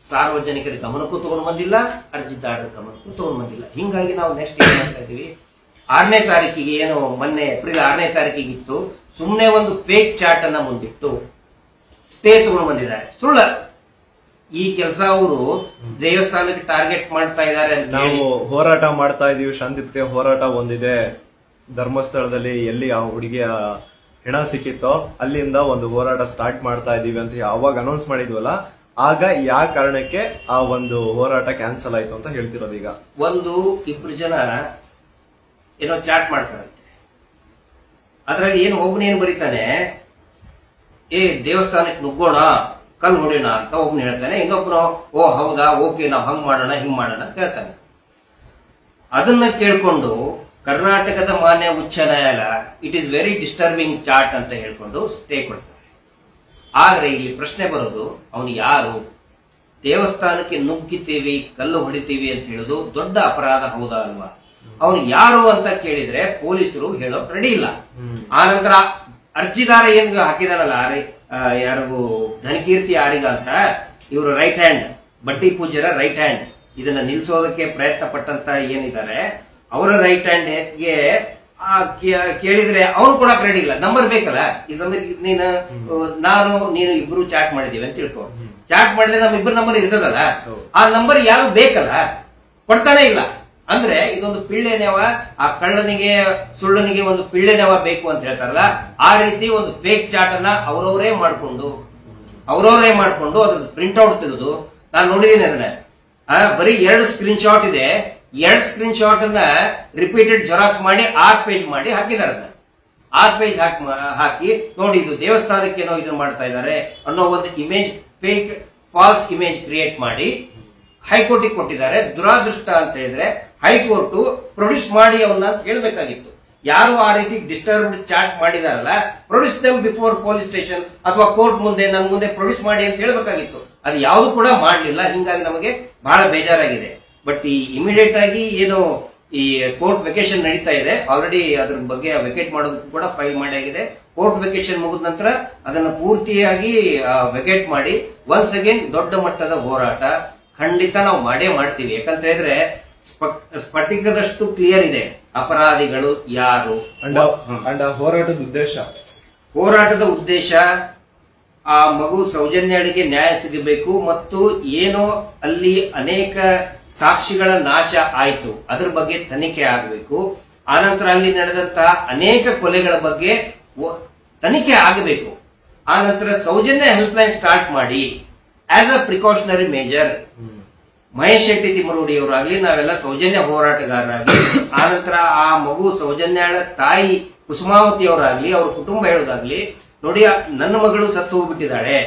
ಸಾರ್ವಜನಿಕರ ಗಮನಕ್ಕೂ ತಗೊಂಡು ಬಂದಿಲ್ಲ, ಅರ್ಜಿದಾರರ ಗಮನಕ್ಕೂ ತಗೊಂಡು ಬಂದಿಲ್ಲ. ಹಿಂಗಾಗಿ ನಾವು ನೆಕ್ಸ್ಟ್ ಏನ್ ಮಾಡ್ತಾ ಇದೀವಿ ಆರನೇ ತಾರೀಕಿಗೆ ಏನು ಮೊನ್ನೆ ಏಪ್ರಿಲ್ ಆರನೇ ತಾರೀಕಿಗೆ ಇತ್ತು ಸುಮ್ಮನೆ ಒಂದು ಫೇಕ್ ಚಾರ್ಟ್ ಅನ್ನ ಮುಂದಿಟ್ಟು ಸ್ಟೇ ತಗೊಂಡು ಬಂದಿದ್ದಾರೆ. ಸುಳ್ಳ ಈ ಕೆಲಸ ಅವರು ದೇವಸ್ಥಾನಕ್ಕೆ ಟಾರ್ಗೆಟ್ ಮಾಡ್ತಾ ಇದ್ದಾರೆ ಅಂತ ನಾವು ಹೋರಾಟ ಮಾಡ್ತಾ ಇದೀವಿ. ಶಾಂತಿಪ್ರಿಯ ಹೋರಾಟ ಒಂದಿದೆ. ಧರ್ಮಸ್ಥಳದಲ್ಲಿ ಎಲ್ಲಿ ಆ ಹುಡುಗಿಯ ಹೆಣ ಸಿಕ್ಕಿತ್ತೋ ಅಲ್ಲಿಂದ ಒಂದು ಹೋರಾಟ ಸ್ಟಾರ್ಟ್ ಮಾಡ್ತಾ ಇದೀವಿ ಅಂತ ಯಾವಾಗ ಅನೌನ್ಸ್ ಮಾಡಿದ್ವಲ್ಲ ಆಗ ಯಾವ ಕಾರಣಕ್ಕೆ ಆ ಒಂದು ಹೋರಾಟ ಕ್ಯಾನ್ಸಲ್ ಆಯ್ತು ಅಂತ ಹೇಳ್ತಿರೋದು ಈಗ. ಒಂದು ಇಬ್ರು ಜನ ಏನೋ ಚಾಟ್ ಮಾಡ್ತಾರಂತೆ. ಅದ್ರಲ್ಲಿ ಏನು ಒಬ್ಬನೇನು ಬರೀತಾನೆ, ಏ, ದೇವಸ್ಥಾನಕ್ಕೆ ನುಗ್ಗೋಣ, ಕಲ್ಲು ಹೊಡೆಯೋಣ ಅಂತ ಒಬ್ನು ಹೇಳ್ತಾನೆ. ಇನ್ನೊಬ್ನು, ಓ, ಹೌದಾ, ಓಕೆ, ನಾವು ಹಂಗ್ ಮಾಡೋಣ, ಹಿಂಗ್ ಮಾಡೋಣ ಅಂತ ಹೇಳ್ತಾನೆ. ಅದನ್ನ ಕೇಳ್ಕೊಂಡು ಕರ್ನಾಟಕದ ಮಾನ್ಯ ಉಚ್ಚ ನ್ಯಾಯಾಲಯ it is very disturbing chart ಅಂತ ಹೇಳ್ಕೊಂಡು ಸ್ಟೇ ಕೊಡ್ತಾರೆ. ಆದ್ರೆ ಇಲ್ಲಿ ಪ್ರಶ್ನೆ ಬರೋದು, ಅವನು ಯಾರು? ದೇವಸ್ಥಾನಕ್ಕೆ ನುಗ್ಗಿತೀವಿ ಕಲ್ಲು ಹೊಡಿತೀವಿ ಅಂತ ಹೇಳೋದು ದೊಡ್ಡ ಅಪರಾಧ, ಹೌದಾ ಅಲ್ವಾ? ಅವನು ಯಾರು ಅಂತ ಕೇಳಿದ್ರೆ ಪೊಲೀಸರು ಹೇಳೋಕ್ ರೆಡಿ ಇಲ್ಲ. ಆ ನಂತರ ಅರ್ಜಿದಾರ ಏನ್ ಹಾಕಿದಾರಲ್ಲ ಆರಿ ಯಾರಿಗೂ ಧನಕೀರ್ತಿ ಯಾರಿಗಂತ ಅಂತ ಇವರು ರೈಟ್ ಹ್ಯಾಂಡ್ ಬಟ್ಟಿ ಪೂಜ್ಯರ ರೈಟ್ ಹ್ಯಾಂಡ್ ಇದನ್ನ ನಿಲ್ಸೋದಕ್ಕೆ ಪ್ರಯತ್ನ ಪಟ್ಟಂತ ಏನಿದ್ದಾರೆ ಅವರ ರೈಟ್ ಹ್ಯಾಂಡ್ಗೆ ಕೇಳಿದ್ರೆ ಅವ್ರು ಕೂಡ ರೆಡಿ ಇಲ್ಲ. ನಂಬರ್ ಬೇಕಲ್ಲ? ಈ ಸಮಯ ನೀನು ನಾನು ನೀನು ಇಬ್ರು ಚಾಟ್ ಮಾಡಿದೀವಿ ಅಂತ ತಿಳ್ಕೊ. ಚಾಟ್ ಮಾಡಿದ್ರೆ ನಮ್ ಇಬ್ಬರು ನಂಬರ್ ಇರ್ತದಲ್ಲ ಆ ನಂಬರ್ ಯಾರು ಬೇಕಲ್ಲ? ಕೊಡ್ತಾನೆ ಇಲ್ಲ. ಅಂದ್ರೆ ಇದೊಂದು ಪಿಳ್ಳೆನೆವ ಆ ಕಳ್ಳನಿಗೆ, ಸುಳ್ಳನಿಗೆ ಒಂದು ಪಿಳ್ಳೆನೆವ ಬೇಕು ಅಂತ ಹೇಳ್ತಾರಲ್ಲ, ಆ ರೀತಿ ಒಂದು ಫೇಕ್ ಚಾಟ್ ಅನ್ನ ಅವರವರೇ ಮಾಡಿಕೊಂಡು ಅವರವರೇ ಮಾಡಿಕೊಂಡು ಅದ್ರ ಪ್ರಿಂಟ್ ಔಟ್ ತೆಗೆದು, ನಾನು ನೋಡಿದ್ದೀನಿ ಅದನ್ನ. ಬರೀ ಎರಡು ಸ್ಕ್ರೀನ್ ಶಾಟ್ ಇದೆ. ಎರಡು ಸ್ಕ್ರೀನ್ ಶಾಟ್ ಅನ್ನ ರಿಪೀಟೆಡ್ ಜೆರಾಕ್ಸ್ ಮಾಡಿ, ಆರ್ ಪೇಜ್ ಮಾಡಿ ಹಾಕಿದ್ದಾರೆ ಅದನ್ನ. ಆರ್ ಪೇಜ್ ಹಾಕಿ ಹಾಕಿ ನೋಡಿ, ಇದು ದೇವಸ್ಥಾನಕ್ಕೆ ಏನೋ ಇದನ್ನ ಮಾಡ್ತಾ ಇದ್ದಾರೆ ಅನ್ನೋ ಒಂದು image fake false image create ಮಾಡಿ ಹೈಕೋರ್ಟಿಗೆ ಕೊಟ್ಟಿದ್ದಾರೆ. ದುರಾದೃಷ್ಟ ಅಂತ ಹೇಳಿದ್ರೆ ಹೈಕೋರ್ಟ್ ಪ್ರೊಡ್ಯೂಸ್ ಮಾಡಿ ಅವನ್ನ ಅಂತ ಹೇಳಬೇಕಾಗಿತ್ತು. ಯಾರು ಆ ರೀತಿ ಡಿಸ್ಟರ್ಬ್ಡ್ ಚಾಟ್ ಮಾಡಿದಾರಲ್ಲ, produce them before police station ಅಥವಾ ಕೋರ್ಟ್ ಮುಂದೆ ನನ್ನ ಮುಂದೆ ಪ್ರೊಡ್ಯೂಸ್ ಮಾಡಿ ಅಂತ ಹೇಳಬೇಕಾಗಿತ್ತು. ಅದು ಯಾವುದು ಕೂಡ ಮಾಡಲಿಲ್ಲ, ಹಿಂಗಾಗಿ ನಮಗೆ ಬಹಳ ಬೇಜಾರಾಗಿದೆ. ಬಟ್ ಈ ಇಮಿಡಿಯೇಟ್ ಆಗಿ ಏನು ಈ ಕೋರ್ಟ್ ವೆಕೇಶನ್ ನಡೀತಾ ಇದೆ. ಆಲ್ರೆಡಿ ಅದ್ರ ಬಗ್ಗೆ ವೆಕೇಟ್ ಮಾಡೋದಕ್ಕೂ ಕೂಡ ಫೈಲ್ ಮಾಡಾಗಿದೆ ಕೋರ್ಟ್ ವೆಕೇಶನ್ ಮುಗಿದ ನಂತರ ಅದನ್ನು ಪೂರ್ತಿಯಾಗಿ ವೆಕೇಟ್ ಮಾಡಿ ಒನ್ಸ್ ಅಗೇನ್ ದೊಡ್ಡ ಮಟ್ಟದ ಹೋರಾಟ ಖಂಡಿತ ನಾವು ಮಾಡೇ ಮಾಡ್ತೀವಿ. ಯಾಕಂತ ಹೇಳಿದ್ರೆ ಸ್ಫಟಿಕದಷ್ಟು ಕ್ಲಿಯರ್ ಇದೆ. ಅಪರಾಧಿಗಳು ಯಾರು? ಅಂಡ್ ಹೋರಾಟದ ಉದ್ದೇಶ. ಹೋರಾಟದ ಉದ್ದೇಶ ಆ ಮಗು ಸೌಜನ್ಯಳಿಗೆ ನ್ಯಾಯ ಸಿಗಬೇಕು ಮತ್ತು ಏನೋ ಅಲ್ಲಿ ಅನೇಕ ಸಾಕ್ಷಿಗಳ ನಾಶ ಆಯಿತು. ಅದರ ಬಗ್ಗೆ ತನಿಖೆ ಆಗಬೇಕು. ಆನಂತರ ಅಲ್ಲಿ ನಡೆದಂತಹ ಅನೇಕ ಕೊಲೆಗಳ ಬಗ್ಗೆ ತನಿಖೆ ಆಗಬೇಕು. ಆನಂತರ ಸೌಜನ್ಯ ಹೆಲ್ಪ್ ಲೈನ್ ಸ್ಟಾರ್ಟ್ ಮಾಡಿ as a precautionary measure Mahesh Shetty ತಿಮ್ಮರೂಡಿಯವರಾಗ್ಲಿ, ನಾವೆಲ್ಲ ಸೌಜನ್ಯ ಹೋರಾಟಗಾರರಾಗ್ಲಿ ಆನಂತರ ಆ ಮಗು ಸೌಜನ್ಯಳ ತಾಯಿ ಕುಸುಮಾವತಿ ಅವರಾಗ್ಲಿ ಅವ್ರ ಕುಟುಂಬ ಹೇಳೋದಾಗ್ಲಿ, ನೋಡಿ ನನ್ನ ಮಗಳು ಸತ್ತು ಹೋಗ್ಬಿಟ್ಟಿದ್ದಾಳೆ.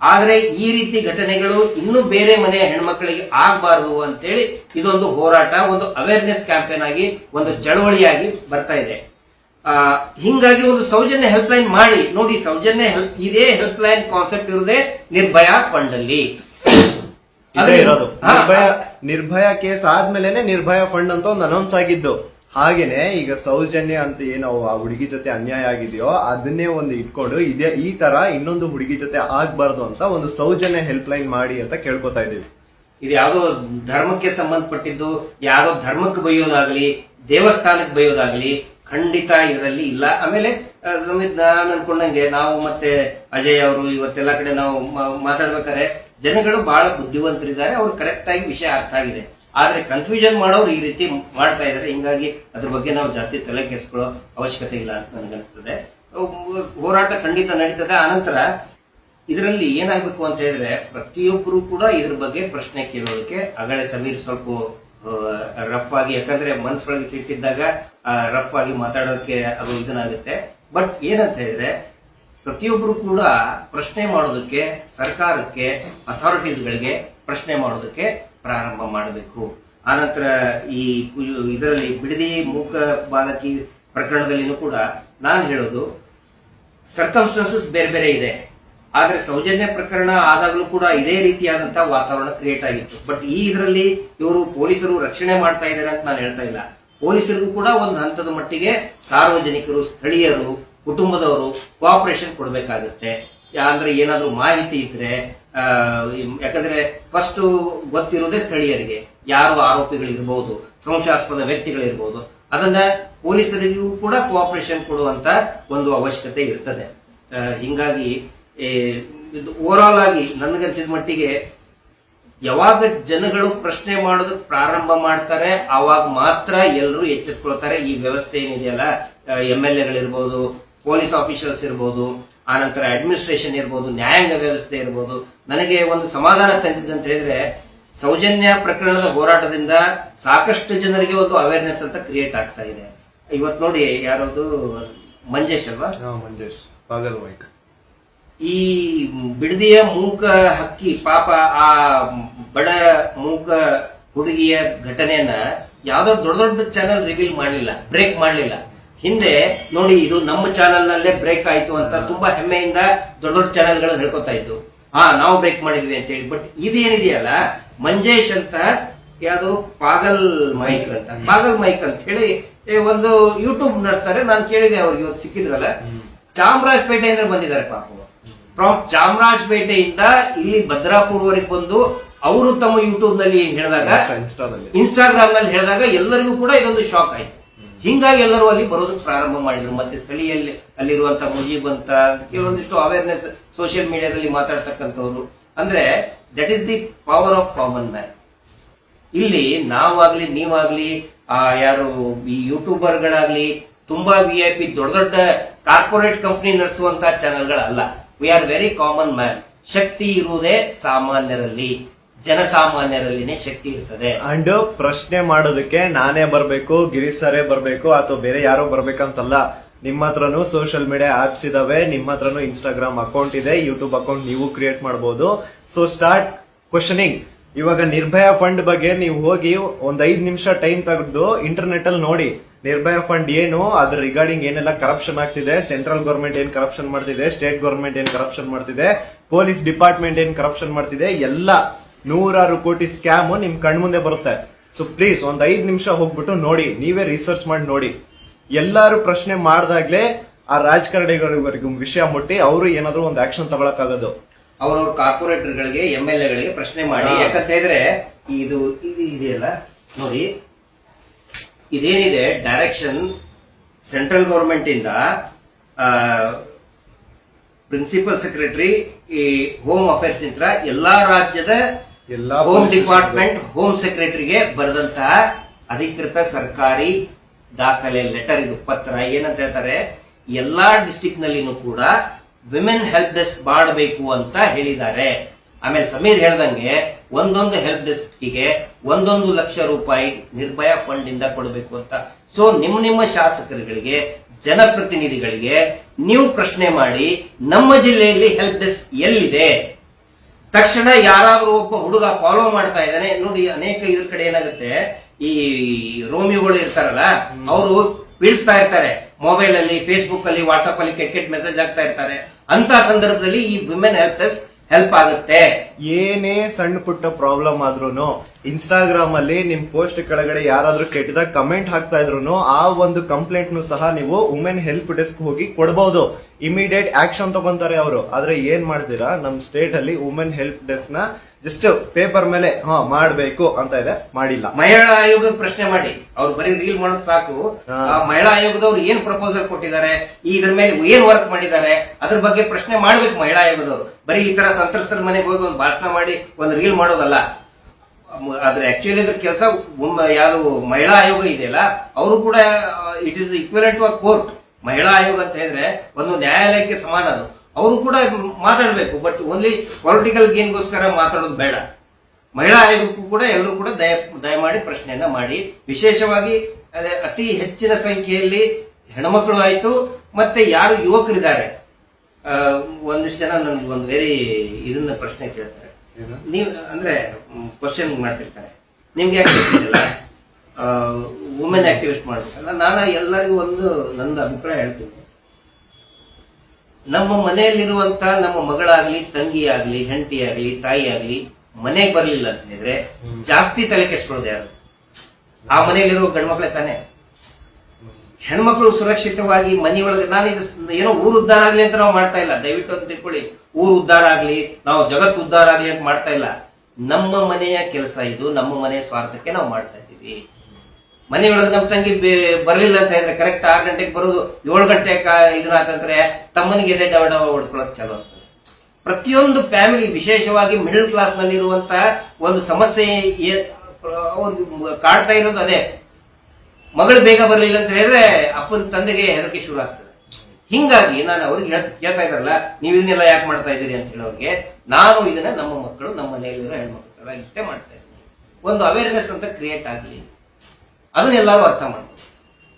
ಆದ್ರೆ ಈ ರೀತಿ ಘಟನೆಗಳು ಇನ್ನೂ ಬೇರೆ ಮನೆಯ ಹೆಣ್ಮಕ್ಳಿಗೆ ಆಗಬಾರದು ಅಂತೇಳಿ ಇದೊಂದು ಹೋರಾಟ, ಒಂದು ಅವೇರ್ನೆಸ್ ಕ್ಯಾಂಪೇನ್ ಆಗಿ, ಒಂದು ಚಳವಳಿಯಾಗಿ ಬರ್ತಾ ಇದೆ. ಹಿಂಗಾಗಿ ಒಂದು ಸೌಜನ್ಯ ಹೆಲ್ಪ್ ಲೈನ್ ಮಾಡಿ. ನೋಡಿ, ಸೌಜನ್ಯ ಹೆಲ್ಪ್ ಇದೇ ಹೆಲ್ಪ್ ಲೈನ್ ಕಾನ್ಸೆಪ್ಟ್ ಇರುವುದೇ ನಿರ್ಭಯ ಫಂಡ್ ಅಲ್ಲಿ ಅದೇ- ಇರೋದು. ನಿರ್ಭಯ ನಿರ್ಭಯ ಕೇಸ್ ಆದ್ಮೇಲೆನೆ ನಿರ್ಭಯ ಫಂಡ್ ಅಂತ ಒಂದು ಅನೌನ್ಸ್ ಆಗಿದ್ದು. ಹಾಗೇನೆ ಈಗ ಸೌಜನ್ಯ ಅಂತ ಏನೋ ಆ ಹುಡುಗಿ ಜೊತೆ ಅನ್ಯಾಯ ಆಗಿದೆಯೋ ಅದನ್ನೇ ಒಂದು ಇಟ್ಕೊಂಡು ಇದೇ ಈ ತರ ಇನ್ನೊಂದು ಹುಡುಗಿ ಜೊತೆ ಆಗ್ಬಾರ್ದು ಅಂತ ಒಂದು ಸೌಜನ್ಯ ಹೆಲ್ಪ್ ಲೈನ್ ಮಾಡಿ ಅಂತ ಕೇಳ್ಕೊತಾ ಇದೀವಿ ಇದು ಯಾವ್ದೋ ಧರ್ಮಕ್ಕೆ ಸಂಬಂಧಪಟ್ಟಿದ್ದು ಯಾವ್ದೋ ಧರ್ಮಕ್ಕೆ ಬೈಯೋದಾಗ್ಲಿ ದೇವಸ್ಥಾನಕ್ಕೆ ಬೈಯೋದಾಗ್ಲಿ ಖಂಡಿತ ಇದರಲ್ಲಿ ಇಲ್ಲ. ಆಮೇಲೆ ನಾನು ಅನ್ಕೊಂಡಂಗೆ ನಾವು ಮತ್ತೆ ಅಜಯ್ ಅವರು ಇವತ್ತೆಲ್ಲ ಕಡೆ ನಾವು ಮಾತಾಡ್ಬೇಕಾದ್ರೆ ಜನಗಳು ಬಹಳ ಬುದ್ಧಿವಂತರಿದ್ದಾರೆ, ಅವ್ರು ಕರೆಕ್ಟ್ ಆಗಿ ವಿಷಯ ಅರ್ಥ ಆಗಿದೆ. ಆದ್ರೆ ಕನ್ಫ್ಯೂಷನ್ ಮಾಡೋರು ಈ ರೀತಿ ಮಾಡ್ತಾ ಇದ್ದಾರೆ, ಹಿಂಗಾಗಿ ಅದ್ರ ಬಗ್ಗೆ ನಾವು ಜಾಸ್ತಿ ತಲೆ ಕೆಡಿಸ್ಕೊಳ್ಳೋ ಅವಶ್ಯಕತೆ ಇಲ್ಲ ಅಂತ ನನಗನ್ಸ್ತದೆ ಹೋರಾಟ ಖಂಡಿತ ನಡೀತದೆ, ಆನಂತರ ಇದರಲ್ಲಿ ಏನಾಗಬೇಕು ಅಂತ ಹೇಳಿದ್ರೆ ಪ್ರತಿಯೊಬ್ಬರು ಕೂಡ ಇದ್ರ ಬಗ್ಗೆ ಪ್ರಶ್ನೆ ಕೇಳೋದಕ್ಕೆ ಅಗಳೆ ಸಮೀರ್ ಸ್ವಲ್ಪ ರಫ್ ಆಗಿ, ಯಾಕಂದ್ರೆ ಮನ್ಸೊಳಗೆ ಸಿಟ್ಟಿದ್ದಾಗ ರಫ್ ಆಗಿ ಮಾತಾಡೋದಕ್ಕೆ ಅದು ಇದನ್ನಾಗುತ್ತೆ. ಬಟ್ ಏನಂತ ಹೇಳಿದ್ರೆ ಪ್ರತಿಯೊಬ್ಬರು ಕೂಡ ಪ್ರಶ್ನೆ ಮಾಡೋದಕ್ಕೆ, ಸರ್ಕಾರಕ್ಕೆ, ಅಥಾರಿಟೀಸ್ಗಳಿಗೆ ಪ್ರಶ್ನೆ ಮಾಡೋದಕ್ಕೆ ಪ್ರಾರಂಭ ಮಾಡಬೇಕು. ಆನಂತರ ಈ ಇದರಲ್ಲಿ ಬಿಡದಿ ಮೂಕ ಬಾಲಕಿ ಪ್ರಕರಣದಲ್ಲಿನೂ ಕೂಡ ನಾನು ಹೇಳೋದು ಸರ್ಕಮ್ಸ್ಟಾನ್ಸಸ್ ಬೇರೆ ಬೇರೆ ಇದೆ. ಆದರೆ ಸೌಜನ್ಯ ಪ್ರಕರಣ ಆದಾಗಲೂ ಕೂಡ ಇದೇ ರೀತಿಯಾದಂತಹ ವಾತಾವರಣ ಕ್ರಿಯೇಟ್ ಆಗಿತ್ತು. ಬಟ್ ಈ ಇದರಲ್ಲಿ ಇವರು ಪೊಲೀಸರು ರಕ್ಷಣೆ ಮಾಡ್ತಾ ಇದ್ದಾರೆ ಅಂತ ನಾನು ಹೇಳ್ತಾ ಇಲ್ಲ. ಪೊಲೀಸರಿಗೂ ಕೂಡ ಒಂದು ಹಂತದ ಮಟ್ಟಿಗೆ ಸಾರ್ವಜನಿಕರು, ಸ್ಥಳೀಯರು ಕುಟುಂಬದವರು ಕೋಆಪರೇಷನ್ ಕೊಡಬೇಕಾಗುತ್ತೆ. ಅಂದ್ರೆ ಏನಾದರೂ ಮಾಹಿತಿ ಇದ್ರೆ ಯಾಕಂದ್ರೆ ಫಸ್ಟ್ ಗೊತ್ತಿರೋದೇ ಸ್ಥಳೀಯರಿಗೆ. ಯಾರು ಆರೋಪಿಗಳಿರ್ಬೋದು, ಸಂಶಯಾಸ್ಪದ ವ್ಯಕ್ತಿಗಳಿರ್ಬೋದು. ಅದನ್ನ ಪೊಲೀಸರಿಗೂ ಕೂಡ ಕೋಆಪರೇಷನ್ ಕೊಡುವಂತ ಒಂದು ಅವಶ್ಯಕತೆ ಇರ್ತದೆ. ಹಿಂಗಾಗಿ ಓವರ್ ಆಲ್ ಆಗಿ ನನಗನ್ಸಿದ ಮಟ್ಟಿಗೆ ಯಾವಾಗ ಜನಗಳು ಪ್ರಶ್ನೆ ಮಾಡೋದು ಪ್ರಾರಂಭ ಮಾಡ್ತಾರೆ ಆವಾಗ ಮಾತ್ರ ಎಲ್ಲರೂ ಎಚ್ಚೆತ್ಕೊಳ್ತಾರೆ. ಈ ವ್ಯವಸ್ಥೆ ಏನಿದೆಯಲ್ಲ ಎಂ ಎಲ್ ಎಗಳಿರ್ಬೋದು ಪೊಲೀಸ್ ಆಫೀಸರ್ಸ್ ಇರ್ಬೋದು ಆನಂತರ ಅಡ್ಮಿನಿಸ್ಟ್ರೇಷನ್ ಇರ್ಬೋದು ನ್ಯಾಯಾಂಗ ವ್ಯವಸ್ಥೆ ಇರ್ಬೋದು ನನಗೆ ಒಂದು ಸಮಾಧಾನ ತಂದಿದ್ದು ಅಂತ ಹೇಳಿದ್ರೆ ಸೌಜನ್ಯ ಪ್ರಕರಣದ ಹೋರಾಟದಿಂದ ಸಾಕಷ್ಟು ಜನರಿಗೆ ಒಂದು ಅವೇರ್ನೆಸ್ ಅಂತ ಕ್ರಿಯೇಟ್ ಆಗ್ತಾ ಇದೆ. ಇವತ್ತು ನೋಡಿ ಯಾರದು ಮಂಜೇಶ್ ಅಲ್ವಾ? ಮಂಜೇಶ್ ಪಾಗಲ್ ವೈಕ್ ಈ ಬಿಡದಿಯ ಮೂಕ ಹಕ್ಕಿ ಪಾಪ ಆ ಬಡ ಮೂಕ ಹುಡುಗಿಯ ಘಟನೆಯನ್ನ ಯಾವ್ದೋ ದೊಡ್ಡ ದೊಡ್ಡ ಚಾನೆಲ್ ರಿವೀಲ್ ಮಾಡಲಿಲ್ಲ ಬ್ರೇಕ್ ಮಾಡಲಿಲ್ಲ. ಹಿಂದೆ ನೋಡಿ ಇದು ನಮ್ಮ ಚಾನೆಲ್ ನಲ್ಲೇ ಬ್ರೇಕ್ ಆಯ್ತು ಅಂತ ತುಂಬಾ ಹೆಮ್ಮೆಯಿಂದ ದೊಡ್ಡ ದೊಡ್ಡ ಚಾನೆಲ್ಗಳು ಹೇಳ್ಕೊತಾ ಇದ್ದು. ಹಾ ನಾವು ಬ್ರೇಕ್ ಮಾಡಿದ್ವಿ ಅಂತ ಹೇಳಿ. ಬಟ್ ಇದೇನಿದೆಯಲ್ಲ ಮಂಜೇಶ್ ಅಂತ ಯಾವುದು? ಪಾಗಲ್ ಮೈಕ್ ಅಂತ. ಪಾಗಲ್ ಮೈಕ್ ಅಂತ ಹೇಳಿ ಏ, ಒಂದು ಯೂಟ್ಯೂಬ್ ನಡೆಸ್ತಾರೆ. ನಾನು ಕೇಳಿದೆ ಅವ್ರಿಗೆ ಇವತ್ತು ಸಿಕ್ಕಿದ್ರಲ್ಲ. ಅಂದ್ರೆ ಬಂದಿದ್ದಾರೆ ಪಾಪ. ಫ್ರಾಮ್ ಚಾಮರಾಜಪೇಟೆಯಿಂದ ಇಲ್ಲಿ ಭದ್ರಾಪುರವರೆಗೆ ಬಂದು ಅವರು ತಮ್ಮ ಯೂಟ್ಯೂಬ್ನಲ್ಲಿ ಹೇಳಿದಾಗ ಇನ್ಸ್ಟಾಗ್ರಾಮ್ನಲ್ಲಿ ಹೇಳಿದಾಗ ಎಲ್ಲರಿಗೂ ಕೂಡ ಇದೊಂದು ಶಾಕ್ ಆಯ್ತು. ಹಿಂಗಾಗಿ ಎಲ್ಲರೂ ಅಲ್ಲಿ ಬರೋದಕ್ಕೆ ಪ್ರಾರಂಭ ಮಾಡಿದ್ರು. ಮತ್ತೆ ಸ್ಥಳೀಯಲ್ಲಿ ಅಲ್ಲಿರುವಂತ ಮುಜೀಬ್ ಅಂತ ಕೆಲವೊಂದಿಷ್ಟು ಅವೇರ್ನೆಸ್ ಸೋಷಿಯಲ್ ಮೀಡಿಯಾದಲ್ಲಿ ಮಾತಾಡ್ತಕ್ಕಂಥವ್ರು. ಅಂದ್ರೆ that is the power of common man ಇಲ್ಲಿ ನಾವಾಗ್ಲಿ, ನೀವಾಗ್ಲಿ, ಆ, ಯಾರು, ಈ ಯೂಟ್ಯೂಬರ್ಗಳಾಗ್ಲಿ ತುಂಬಾ ವಿ ಐ ಪಿ ದೊಡ್ಡ ದೊಡ್ಡ ಕಾರ್ಪೊರೇಟ್ ಕಂಪನಿ ನಡೆಸುವಂತ ಚಾನೆಲ್ಗಳಲ್ಲ we are very common man ಶಕ್ತಿ ಇರುವುದೇ ಸಾಮಾನ್ಯರಲ್ಲಿ. ಜನಸಾಮಾನ್ಯರಲ್ಲಿನೇ ಶಕ್ತಿ ಇರ್ತದೆ. ಅಂಡ್ ಪ್ರಶ್ನೆ ಮಾಡೋದಕ್ಕೆ ನಾನೇ ಬರ್ಬೇಕು, ಗಿರೀಶ್ ಸರೇ ಬರ್ಬೇಕು ಅಥವಾ ಬೇರೆ ಯಾರೋ ಬರ್ಬೇಕಂತಲ್ಲ, ನಿಮ್ಮ ಹತ್ರನು ಸೋಷಿಯಲ್ ಮೀಡಿಯಾ ಆಪ್ಸ್ ಇದಾವೆ, ನಿಮ್ಮ ಹತ್ರನು ಇನ್ಸ್ಟಾಗ್ರಾಮ್ ಅಕೌಂಟ್ ಇದೆ ಯೂಟ್ಯೂಬ್ ಅಕೌಂಟ್ ನೀವು ಕ್ರಿಯೇಟ್ ಮಾಡಬಹುದು ಸೊ ಸ್ಟಾರ್ಟ್ ಕ್ವಶನಿಂಗ್ ಇವಾಗ ನಿರ್ಭಯ ಫಂಡ್ ಬಗ್ಗೆ ನೀವು ಹೋಗಿ ಒಂದ್ ಐದ್ ನಿಮಿಷ ಟೈಮ್ ತೆಗೆದು ಇಂಟರ್ನೆಟ್ ಅಲ್ಲಿ ನೋಡಿ. ನಿರ್ಭಯ ಫಂಡ್ ಏನು, ಅದ್ರ ರಿಗಾರ್ಡಿಂಗ್ ಏನೆಲ್ಲ ಕರಪ್ಷನ್ ಆಗ್ತಿದೆ ಸೆಂಟ್ರಲ್ ಗೌರ್ಮೆಂಟ್ ಏನ್ ಕರಪ್ಷನ್ ಮಾಡ್ತಿದೆ ಸ್ಟೇಟ್ ಗೌರ್ಮೆಂಟ್ ಏನ್ ಕರಪ್ಷನ್ ಮಾಡ್ತಿದೆ ಪೊಲೀಸ್ ಡಿಪಾರ್ಟ್ಮೆಂಟ್ ಏನ್ ಕರಪ್ಷನ್ ಮಾಡ್ತಿದೆ, ಎಲ್ಲ ನೂರಾರು ಕೋಟಿ ಸ್ಕ್ಯಾಮ್ ನಿಮ್ ಕಣ್ಮುಂದೆ ಬರುತ್ತೆ. ಸೊ ಪ್ಲೀಸ್ ಒಂದ್ ಐದ್ ನಿಮಿಷ ಹೋಗ್ಬಿಟ್ಟು ನೋಡಿ ನೀವೇ ರಿಸರ್ಚ್ ಮಾಡಿ ನೋಡಿ. ಎಲ್ಲಾರು ಪ್ರಶ್ನೆ ಮಾಡ್ದಾಗ್ಲೇ ಆ ರಾಜಕಾರಣಿಗಳಿಗೂ ವಿಷಯ ಮುಟ್ಟಿ ಅವರು ಏನಾದ್ರು ಒಂದು ಆಕ್ಷನ್ ತಗೊಳಕ್ಕಾಗೋದು. ಅವ್ರವ್ರ ಕಾರ್ಪೊರೇಟರ್ಗಳಿಗೆ ಎಂ ಎಲ್ ಎಗಳಿಗೆ ಪ್ರಶ್ನೆ ಮಾಡಿ. ಯಾಕಂತ ಹೇಳಿದ್ರೆ ಇದು ಇದು ಇದೆಯಲ್ಲ? ನೋಡಿ ಇದೇನಿದೆ ಡೈರೆಕ್ಷನ್ ಸೆಂಟ್ರಲ್ ಗೌರ್ಮೆಂಟ್ ಇಂದ ಪ್ರಿನ್ಸಿಪಲ್ ಸೆಕ್ರೆಟರಿ ಈ ಹೋಮ್ ಅಫೇರ್ಸ್ ಇಂದ ಎಲ್ಲಾ ರಾಜ್ಯದ ಎಲ್ಲಾ ಹೋಮ್ ಡಿಪಾರ್ಟ್ಮೆಂಟ್ ಹೋಮ್ ಸೆಕ್ರೆಟರಿಗೆ ಬರೆದಂತಹ ಅಧಿಕೃತ ಸರ್ಕಾರಿ ದಾಖಲೆ ಲೆಟರ್ ಇದು ಪತ್ರ ಏನಂತ ಹೇಳ್ತಾರೆ? ಎಲ್ಲಾ ಡಿಸ್ಟಿಕ್ ನಲ್ಲಿನೂ ಕೂಡ ವಿಮೆನ್ ಹೆಲ್ಪ್ ಡೆಸ್ಕ್ ಮಾಡಬೇಕು ಅಂತ ಹೇಳಿದ್ದಾರೆ. ಆಮೇಲೆ ಸಮೀರ್ ಹೇಳ್ದಂಗೆ ಒಂದೊಂದು ಹೆಲ್ಪ್ ಡೆಸ್ಕ್ಗೆ ಒಂದೊಂದು ಲಕ್ಷ ರೂಪಾಯಿ ನಿರ್ಭಯ ಫಂಡ್ ಇಂದ ಕೊಡಬೇಕು ಅಂತ. ಸೊ ನಿಮ್ಮ ನಿಮ್ಮ ಶಾಸಕರುಗಳಿಗೆ ಜನಪ್ರತಿನಿಧಿಗಳಿಗೆ ನೀವು ಪ್ರಶ್ನೆ ಮಾಡಿ ನಮ್ಮ ಜಿಲ್ಲೆಯಲ್ಲಿ ಹೆಲ್ಪ್ ಡೆಸ್ಕ್ ಎಲ್ಲಿದೆ? ತಕ್ಷಣ ಯಾರಾದ್ರೂ ಒಬ್ಬ ಹುಡುಗ ಫಾಲೋ ಮಾಡ್ತಾ ಇದ್ದಾನೆ ನೋಡಿ ಅನೇಕ ಇದ್ರ ಕಡೆ ಏನಾಗುತ್ತೆ ಈ ರೋಮಿಯೋಗಳು ಇರ್ತಾರಲ್ಲ ಅವರು ಬೀಳಿಸ್ತಾ ಇರ್ತಾರೆ. ಮೊಬೈಲ್ ಅಲ್ಲಿ ಫೇಸ್ಬುಕ್ ಅಲ್ಲಿ ವಾಟ್ಸ್ಆಪ್ ಅಲ್ಲಿ ಕೆಟ್ಟ ಕೆಟ್ಟ ಮೆಸೇಜ್ ಆಗ್ತಾ ಇರ್ತಾರೆ. ಅಂತ ಸಂದರ್ಭದಲ್ಲಿ ಈ ವಿಮೆನ್ ಹೆಲ್ಪ್ ಡೆಸ್ಕ್ ಹೆಲ್ಪ್ ಆಗುತ್ತೆ. ಏನೇ ಸಣ್ಣ ಪುಟ್ಟ ಪ್ರಾಬ್ಲಮ್ ಆದ್ರೂ ಇನ್ಸ್ಟಾಗ್ರಾಮ್ ಅಲ್ಲಿ ನಿಮ್ ಪೋಸ್ಟ್ ಕೆಳಗಡೆ ಯಾರಾದ್ರೂ ಕೆಟ್ಟದಾಗ ಕಮೆಂಟ್ ಹಾಕ್ತಾ ಇದ್ರು ಆ ಒಂದು ಕಂಪ್ಲೇಂಟ್ ನು ಸಹ ನೀವು ವುಮೆನ್ ಹೆಲ್ಪ್ ಡೆಸ್ಕ್ ಹೋಗಿ ಕೊಡಬಹುದು ಇಮಿಡಿಯೇಟ್ ಆಕ್ಷನ್ ತಗೊಂತಾರೆ ಅವರು. ಆದ್ರೆ ಏನ್ ಮಾಡ್ತೀರಾ? ನಮ್ ಸ್ಟೇಟ್ ಅಲ್ಲಿ ವುಮೆನ್ ಹೆಲ್ಪ್ ಡೆಸ್ಕ್ನ ಜಸ್ಟ್ ಪೇಪರ್ ಮೇಲೆ ಹಾ ಮಾಡ್ಬೇಕು ಅಂತ ಇದೆ. ಮಾಡಿಲ್ಲ. ಮಹಿಳಾ ಆಯೋಗ ಪ್ರಶ್ನೆ ಮಾಡಿ. ಅವ್ರು ಬರೀ ರೀಲ್ ಮಾಡೋದು ಸಾಕು. ಆ ಮಹಿಳಾ ಆಯೋಗದವ್ರು ಏನ್ ಪ್ರಪೋಸಲ್ ಕೊಟ್ಟಿದ್ದಾರೆ ಇದ್ರ ಮೇಲೆ ಏನ್ ವರ್ಕ್ ಮಾಡಿದ್ದಾರೆ ಅದ್ರ ಬಗ್ಗೆ ಪ್ರಶ್ನೆ ಮಾಡ್ಬೇಕು ಮಹಿಳಾ ಆಯೋಗದವ್ರು. ಬರೀ ಈ ತರ ಸಂತ್ರಸ್ತರ ಮನೆಗೆ ಹೋಗಿ ಒಂದು ಭಾಷಣ ಮಾಡಿ ಒಂದು ರೀಲ್ ಮಾಡೋದಲ್ಲ. ಆದರೆ ಆದ್ರೆ ಆಕ್ಚುಲಿ ಅದ್ರ ಕೆಲಸ ಯಾರು ಮಹಿಳಾ ಆಯೋಗ ಇದೆಯಲ್ಲ ಅವರು ಕೂಡ it is equivalent to a court ಮಹಿಳಾ ಆಯೋಗ ಅಂತ ಹೇಳಿದ್ರೆ ಒಂದು ನ್ಯಾಯಾಲಯಕ್ಕೆ ಸಮಾನ ಅದು. ಅವರು ಕೂಡ ಮಾತಾಡಬೇಕು ಬಟ್ ಓನ್ಲಿ ಪೊಲಿಟಿಕಲ್ ಗೇನ್ಗೋಸ್ಕರ ಮಾತಾಡೋದು ಬೇಡ. ಮಹಿಳಾ ಆಯೋಗಕ್ಕೂ ಕೂಡ ಎಲ್ಲರೂ ಕೂಡ ದಯ ದಯಮಾಡಿ ಪ್ರಶ್ನೆಯನ್ನ ಮಾಡಿ. ವಿಶೇಷವಾಗಿ ಅದೇ ಅತಿ ಹೆಚ್ಚಿನ ಸಂಖ್ಯೆಯಲ್ಲಿ ಹೆಣ್ಮಕ್ಳು ಆಯ್ತು ಮತ್ತೆ ಯಾರು ಯುವಕರಿದ್ದಾರೆ? ಒಂದಿಷ್ಟು ಜನ ನನ್ಗೆ ಒಂದು ವೆರಿ ಇದನ್ನ ಪ್ರಶ್ನೆ ಕೇಳ್ತಾರೆ. ನೀವು ಅಂದ್ರೆ ಕ್ವಶನ್ ಮಾಡ್ತಿರ್ತಾರೆ. ನಿಮ್ಗೆ ಯಾಕೆ ವುಮೆನ್ ಆಕ್ಟಿವಿಸ್ಟ್ ಮಾಡ್ಬೇಕಲ್ಲ ನಾನು ಎಲ್ಲರಿಗೂ ಒಂದು ನಂದು ಅಭಿಪ್ರಾಯ ಹೇಳ್ತೀನಿ. ನಮ್ಮ ಮನೆಯಲ್ಲಿರುವಂತ ನಮ್ಮ ಮಗಳಾಗ್ಲಿ ತಂಗಿ ಆಗ್ಲಿ ಹೆಂಡತಿ ಆಗ್ಲಿ ತಾಯಿ ಆಗ್ಲಿ ಮನೆಗೆ ಬರ್ಲಿಲ್ಲ ಅಂತ ಹೇಳಿದ್ರೆ ಜಾಸ್ತಿ ತಲೆ ಕೆಡ್ಸ್ಕೊಳ್ಳೋದು ಯಾರು? ಆ ಮನೆಯಲ್ಲಿರೋ ಗಂಡ್ಮಕ್ಳೇ ತಾನೆ? ಹೆಣ್ಮಕ್ಳು ಸುರಕ್ಷಿತವಾಗಿ ಮನೆಯೊಳಗೆ ನಾನು ಇದು ಏನೋ ಊರು ಉದ್ದಾರ ಆಗ್ಲಿ ಅಂತ ನಾವು ಮಾಡ್ತಾ ಇಲ್ಲ. ದಯವಿಟ್ಟು ಅಂತ ತಿಳ್ಕೊಳ್ಳಿ. ಊರು ಉದ್ದಾರ ಆಗ್ಲಿ ನಾವು ಜಗತ್ತು ಉದ್ದಾರ ಆಗ್ಲಿ ಅಂತ ಮಾಡ್ತಾ ಇಲ್ಲ. ನಮ್ಮ ಮನೆಯ ಕೆಲಸ ಇದು ನಮ್ಮ ಮನೆಯ ಸ್ವಾರ್ಥಕ್ಕೆ ನಾವು ಮಾಡ್ತಾ ಇದ್ದೀವಿ. ಮನೆಯೊಳಗೆ ನಮ್ಮ ತಂಗಿ ಬರಲಿಲ್ಲ ಅಂತ ಹೇಳಿದ್ರೆ ಕರೆಕ್ಟ್ ಆರು ಗಂಟೆಗೆ ಬರೋದು ಏಳು ಗಂಟೆ ಇದನ್ನ ಆತಂದ್ರೆ ತಮ್ಮನಿಗೆ ಎದೆ ಡವ ಡವ ಹೊಡ್ಕೊಳಕ್ ಚಾಲು ಆಗ್ತದೆ. ಪ್ರತಿಯೊಂದು ಫ್ಯಾಮಿಲಿ ವಿಶೇಷವಾಗಿ ಮಿಡಲ್ ಕ್ಲಾಸ್ನಲ್ಲಿ ಇರುವಂತಹ ಒಂದು ಸಮಸ್ಯೆ ಒಂದು ಕಾಡ್ತಾ ಇರೋದು ಅದೇ. ಮಗಳು ಬೇಗ ಬರಲಿಲ್ಲ ಅಂತ ಹೇಳಿದ್ರೆ ಅಪ್ಪನ ತಂದೆಗೆ ಹೆದರಿಕೆ ಶುರು ಆಗ್ತದೆ. ಹಿಂಗಾಗಿ ನಾನು ಅವ್ರಿಗೆ ಕೇಳ್ತಾ ಇದ್ದಾರಲ್ಲ, ನೀವು ಇದನ್ನೆಲ್ಲ ಯಾಕೆ ಮಾಡ್ತಾ ಇದ್ದೀರಿ ಅಂತ ಹೇಳೋರಿಗೆ ನಾನು ಇದನ್ನ ನಮ್ಮ ಮಕ್ಕಳು ನಮ್ಮ ಮನೆಯಲ್ಲಿರೋ ಹೆಣ್ಮಕ್ಳು ಇಷ್ಟೇ ಮಾಡ್ತಾ ಇದ್ದೀನಿ. ಒಂದು ಅವೇರ್ನೆಸ್ ಅಂತ ಕ್ರಿಯೇಟ್ ಆಗಲಿ. ಅದನ್ನೆಲ್ಲರೂ ಅರ್ಥ ಮಾಡಿ.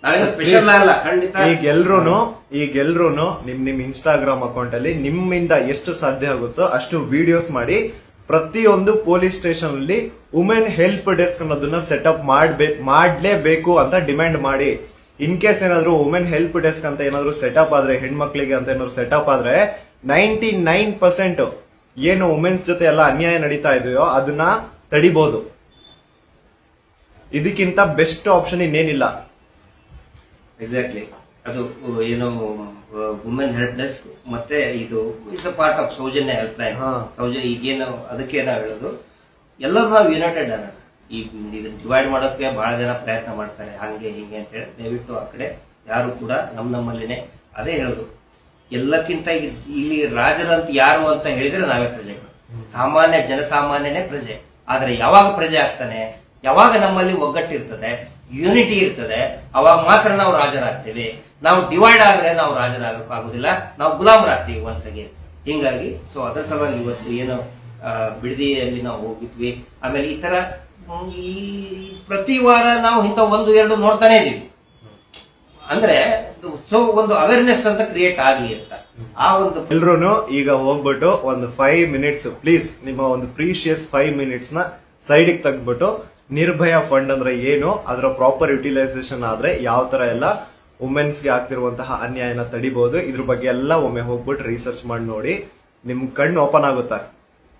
ನಾವೇನು ಸ್ಪೆಷಲ್ ಅಲ್ಲ ಖಂಡಿತ. ಈಗ ಎಲ್ರೂನು ಈಗ ಎಲ್ರೂನು ನಿಮ್ ನಿಮ್ ಇನ್ಸ್ಟಾಗ್ರಾಮ್ ಅಕೌಂಟ್ ಅಲ್ಲಿ ನಿಮ್ಮಿಂದ ಎಷ್ಟು ಸಾಧ್ಯ ಆಗುತ್ತೋ ಅಷ್ಟು ವಿಡಿಯೋಸ್ ಮಾಡಿ ಪ್ರತಿಯೊಂದು ಪೊಲೀಸ್ ಸ್ಟೇಷನ್ ಅಲ್ಲಿ ವುಮೆನ್ ಹೆಲ್ಪ್ ಡೆಸ್ಕ್ ಅನ್ನೋದನ್ನ ಸೆಟಪ್ ಮಾಡ್ಬೇಕು ಮಾಡ್ಲೇಬೇಕು ಅಂತ ಡಿಮ್ಯಾಂಡ್ ಮಾಡಿ. ಇನ್ ಕೇಸ್ ಏನಾದ್ರು ವುಮೆನ್ ಹೆಲ್ಪ್ ಡೆಸ್ಕ್ ಅಂತ ಏನಾದ್ರು ಸೆಟಪ್ ಆದ್ರೆ ಹೆಣ್ಮಕ್ಳಿಗೆ ಅಂತ ಏನಾದ್ರು ಸೆಟಪ್ ಆದ್ರೆ ನೈಂಟಿ ನೈನ್ ಪರ್ಸೆಂಟ್ ಏನು ವುಮೆನ್ಸ್ ಜೊತೆ ಎಲ್ಲ ಅನ್ಯಾಯ ನಡೀತಾ ಇದೆಯೋ ಅದನ್ನ ತಡಿಬಹುದು ಇದಕ್ಕಿಂತ ಬೆಸ್ಟ್ ಆಪ್ಷನ್ ಇನ್ನೇನಿಲ್ಲ. ಎಕ್ಸಾಕ್ಟ್ಲಿ ಅದು ಏನು ವುಮೆನ್ ಹೆಲ್ಪ್ ಡೆಸ್ಕ್ ಮತ್ತೆ ಇದು it's a part of Soujanya help line ಹಾ. ಸೌಜನ್ಯ ಈಗೇನು ಅದಕ್ಕೆ ನಾವು ಹೇಳೋದು. ಎಲ್ಲರೂ ನಾವು ಯುನೈಟೆಡ್ ಅನ್ನ ಈ ಇದನ್ನ ಡಿವೈಡ್ ಮಾಡೋಕ್ಕೆ ಬಹಳ ಜನ ಪ್ರಯತ್ನ ಮಾಡ್ತಾರೆ. ಹಂಗೆ ಹಿಂಗೆ ಅಂತ ಹೇಳಿ ದಯವಿಟ್ಟು ಆ ಕಡೆ ಯಾರು ಕೂಡ ನಮ್ಮ ನಮ್ಮಲ್ಲಿನೇ ಅದೇ ಹೇಳೋದು. ಎಲ್ಲಕ್ಕಿಂತ ಇಲ್ಲಿ ರಾಜರಂತ ಯಾರು ಅಂತ ಹೇಳಿದ್ರೆ ನಾವೇ ಪ್ರಜೆಗಳು. ಸಾಮಾನ್ಯ ಜನಸಾಮಾನ್ಯನೇ ಪ್ರಜೆ. ಆದ್ರೆ ಯಾವಾಗ ಪ್ರಜೆ ಆಗ್ತಾನೆ? ಯಾವಾಗ ನಮ್ಮಲ್ಲಿ ಒಗ್ಗಟ್ಟಿರ್ತದೆ ಯೂನಿಟಿ ಇರ್ತದೆ, ಅವಾಗ ಮಾತ್ರ ನಾವು ರಾಜರಾಗ್ತೇವೆ. ನಾವು ಡಿವೈಡ್ ಆದ್ರೆ ನಾವು ರಾಜರಾಗೋಕ್ಕಾಗೋದಿಲ್ಲ. ನಾವು ಗುಲಾಮರಾಗ್ತೀವಿ ಅಗೇನ್ ಹಿಂಗಾಗಿ ಸೊ ಅದರ ಸಲುವಾಗಿ ಇವತ್ತು ಏನು ಬಿಡದಿಯಲ್ಲಿ ನಾವು ಹೋಗಿದ್ವಿ. ಆಮೇಲೆ ಈ ತರ ಈ ಪ್ರತಿ ವಾರ ನಾವು ಇಂಥ ಒಂದು, ಎರಡು ನೋಡ್ತಾನೆ ಇದೀವಿ ಅಂದ್ರೆ ಸೊ ಒಂದು ಅವೇರ್ನೆಸ್ ಅಂತ ಕ್ರಿಯೇಟ್ ಆಗಲಿ ಅಂತ. ಆ ಒಂದು ಎಲ್ರು ಈಗ ಹೋಗ್ಬಿಟ್ಟು ಒಂದು ಫೈವ್ ಮಿನಿಟ್ಸ್ ಪ್ಲೀಸ್ ನಿಮ್ಮ ಒಂದು ಪ್ರೀಶಿಯಸ್ ಫೈವ್ ಮಿನಿಟ್ಸ್ನ ಸೈಡ್ ತೆಗ್ದ್ಬಿಟ್ಟು ನಿರ್ಭಯ ಫಂಡ್ ಅಂದ್ರೆ ಏನು? ಅದರ ಪ್ರಾಪರ್ ಯುಟಿಲೈಸೇಷನ್ ಆದ್ರೆ ಯಾವ ತರ ಎಲ್ಲ ವುಮೆನ್ಸ್ಗೆ ಆಗ್ತಿರುವಂತಹ ಅನ್ಯಾಯನ ತಡಿಬಹುದು ಇದ್ರ ಬಗ್ಗೆ ಎಲ್ಲ ಒಮ್ಮೆ ಹೋಗ್ಬಿಟ್ಟು ರಿಸರ್ಚ್ ಮಾಡಿ ನೋಡಿ. ನಿಮ್ ಕಣ್ಣು ಓಪನ್ ಆಗುತ್ತೆ?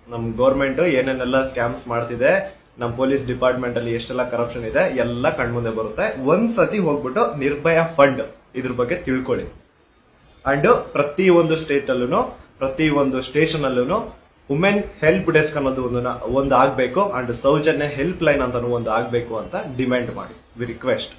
ನಮ್ ಗೌರ್ಮೆಂಟ್ ಏನೇನೆಲ್ಲ ಸ್ಕ್ಯಾಮ್ಸ್ ಮಾಡ್ತಿದೆ, ನಮ್ ಪೊಲೀಸ್ ಡಿಪಾರ್ಟ್ಮೆಂಟ್ ಅಲ್ಲಿ ಎಷ್ಟೆಲ್ಲ ಕರಪ್ಷನ್ ಇದೆ, ಎಲ್ಲ ಕಣ್ಮುಂದೆ ಬರುತ್ತೆ. ಒಂದ್ ಸತಿ ಹೋಗ್ಬಿಟ್ಟು ನಿರ್ಭಯ ಫಂಡ್ ಇದ್ರ ಬಗ್ಗೆ ತಿಳ್ಕೊಳ್ಳಿ. ಅಂಡ್ ಪ್ರತಿ ಒಂದು ಸ್ಟೇಟ್ ಅಲ್ಲೂ ಪ್ರತಿ ಒಂದು ಸ್ಟೇಷನ್ ಅಲ್ಲೂ ವುಮೆನ್ ಹೆಲ್ಪ್ ಡೆಸ್ಕ್ ಅನ್ನೋದು ಒಂದು ಒಂದು ಆಗಬೇಕು ಅಂಡ್ ಸೌಜನ್ಯ ಹೆಲ್ಪ್ ಲೈನ್ ಅಂತ ಒಂದು ಆಗಬೇಕು ಅಂತ ಡಿಮ್ಯಾಂಡ್ ಮಾಡಿ. V request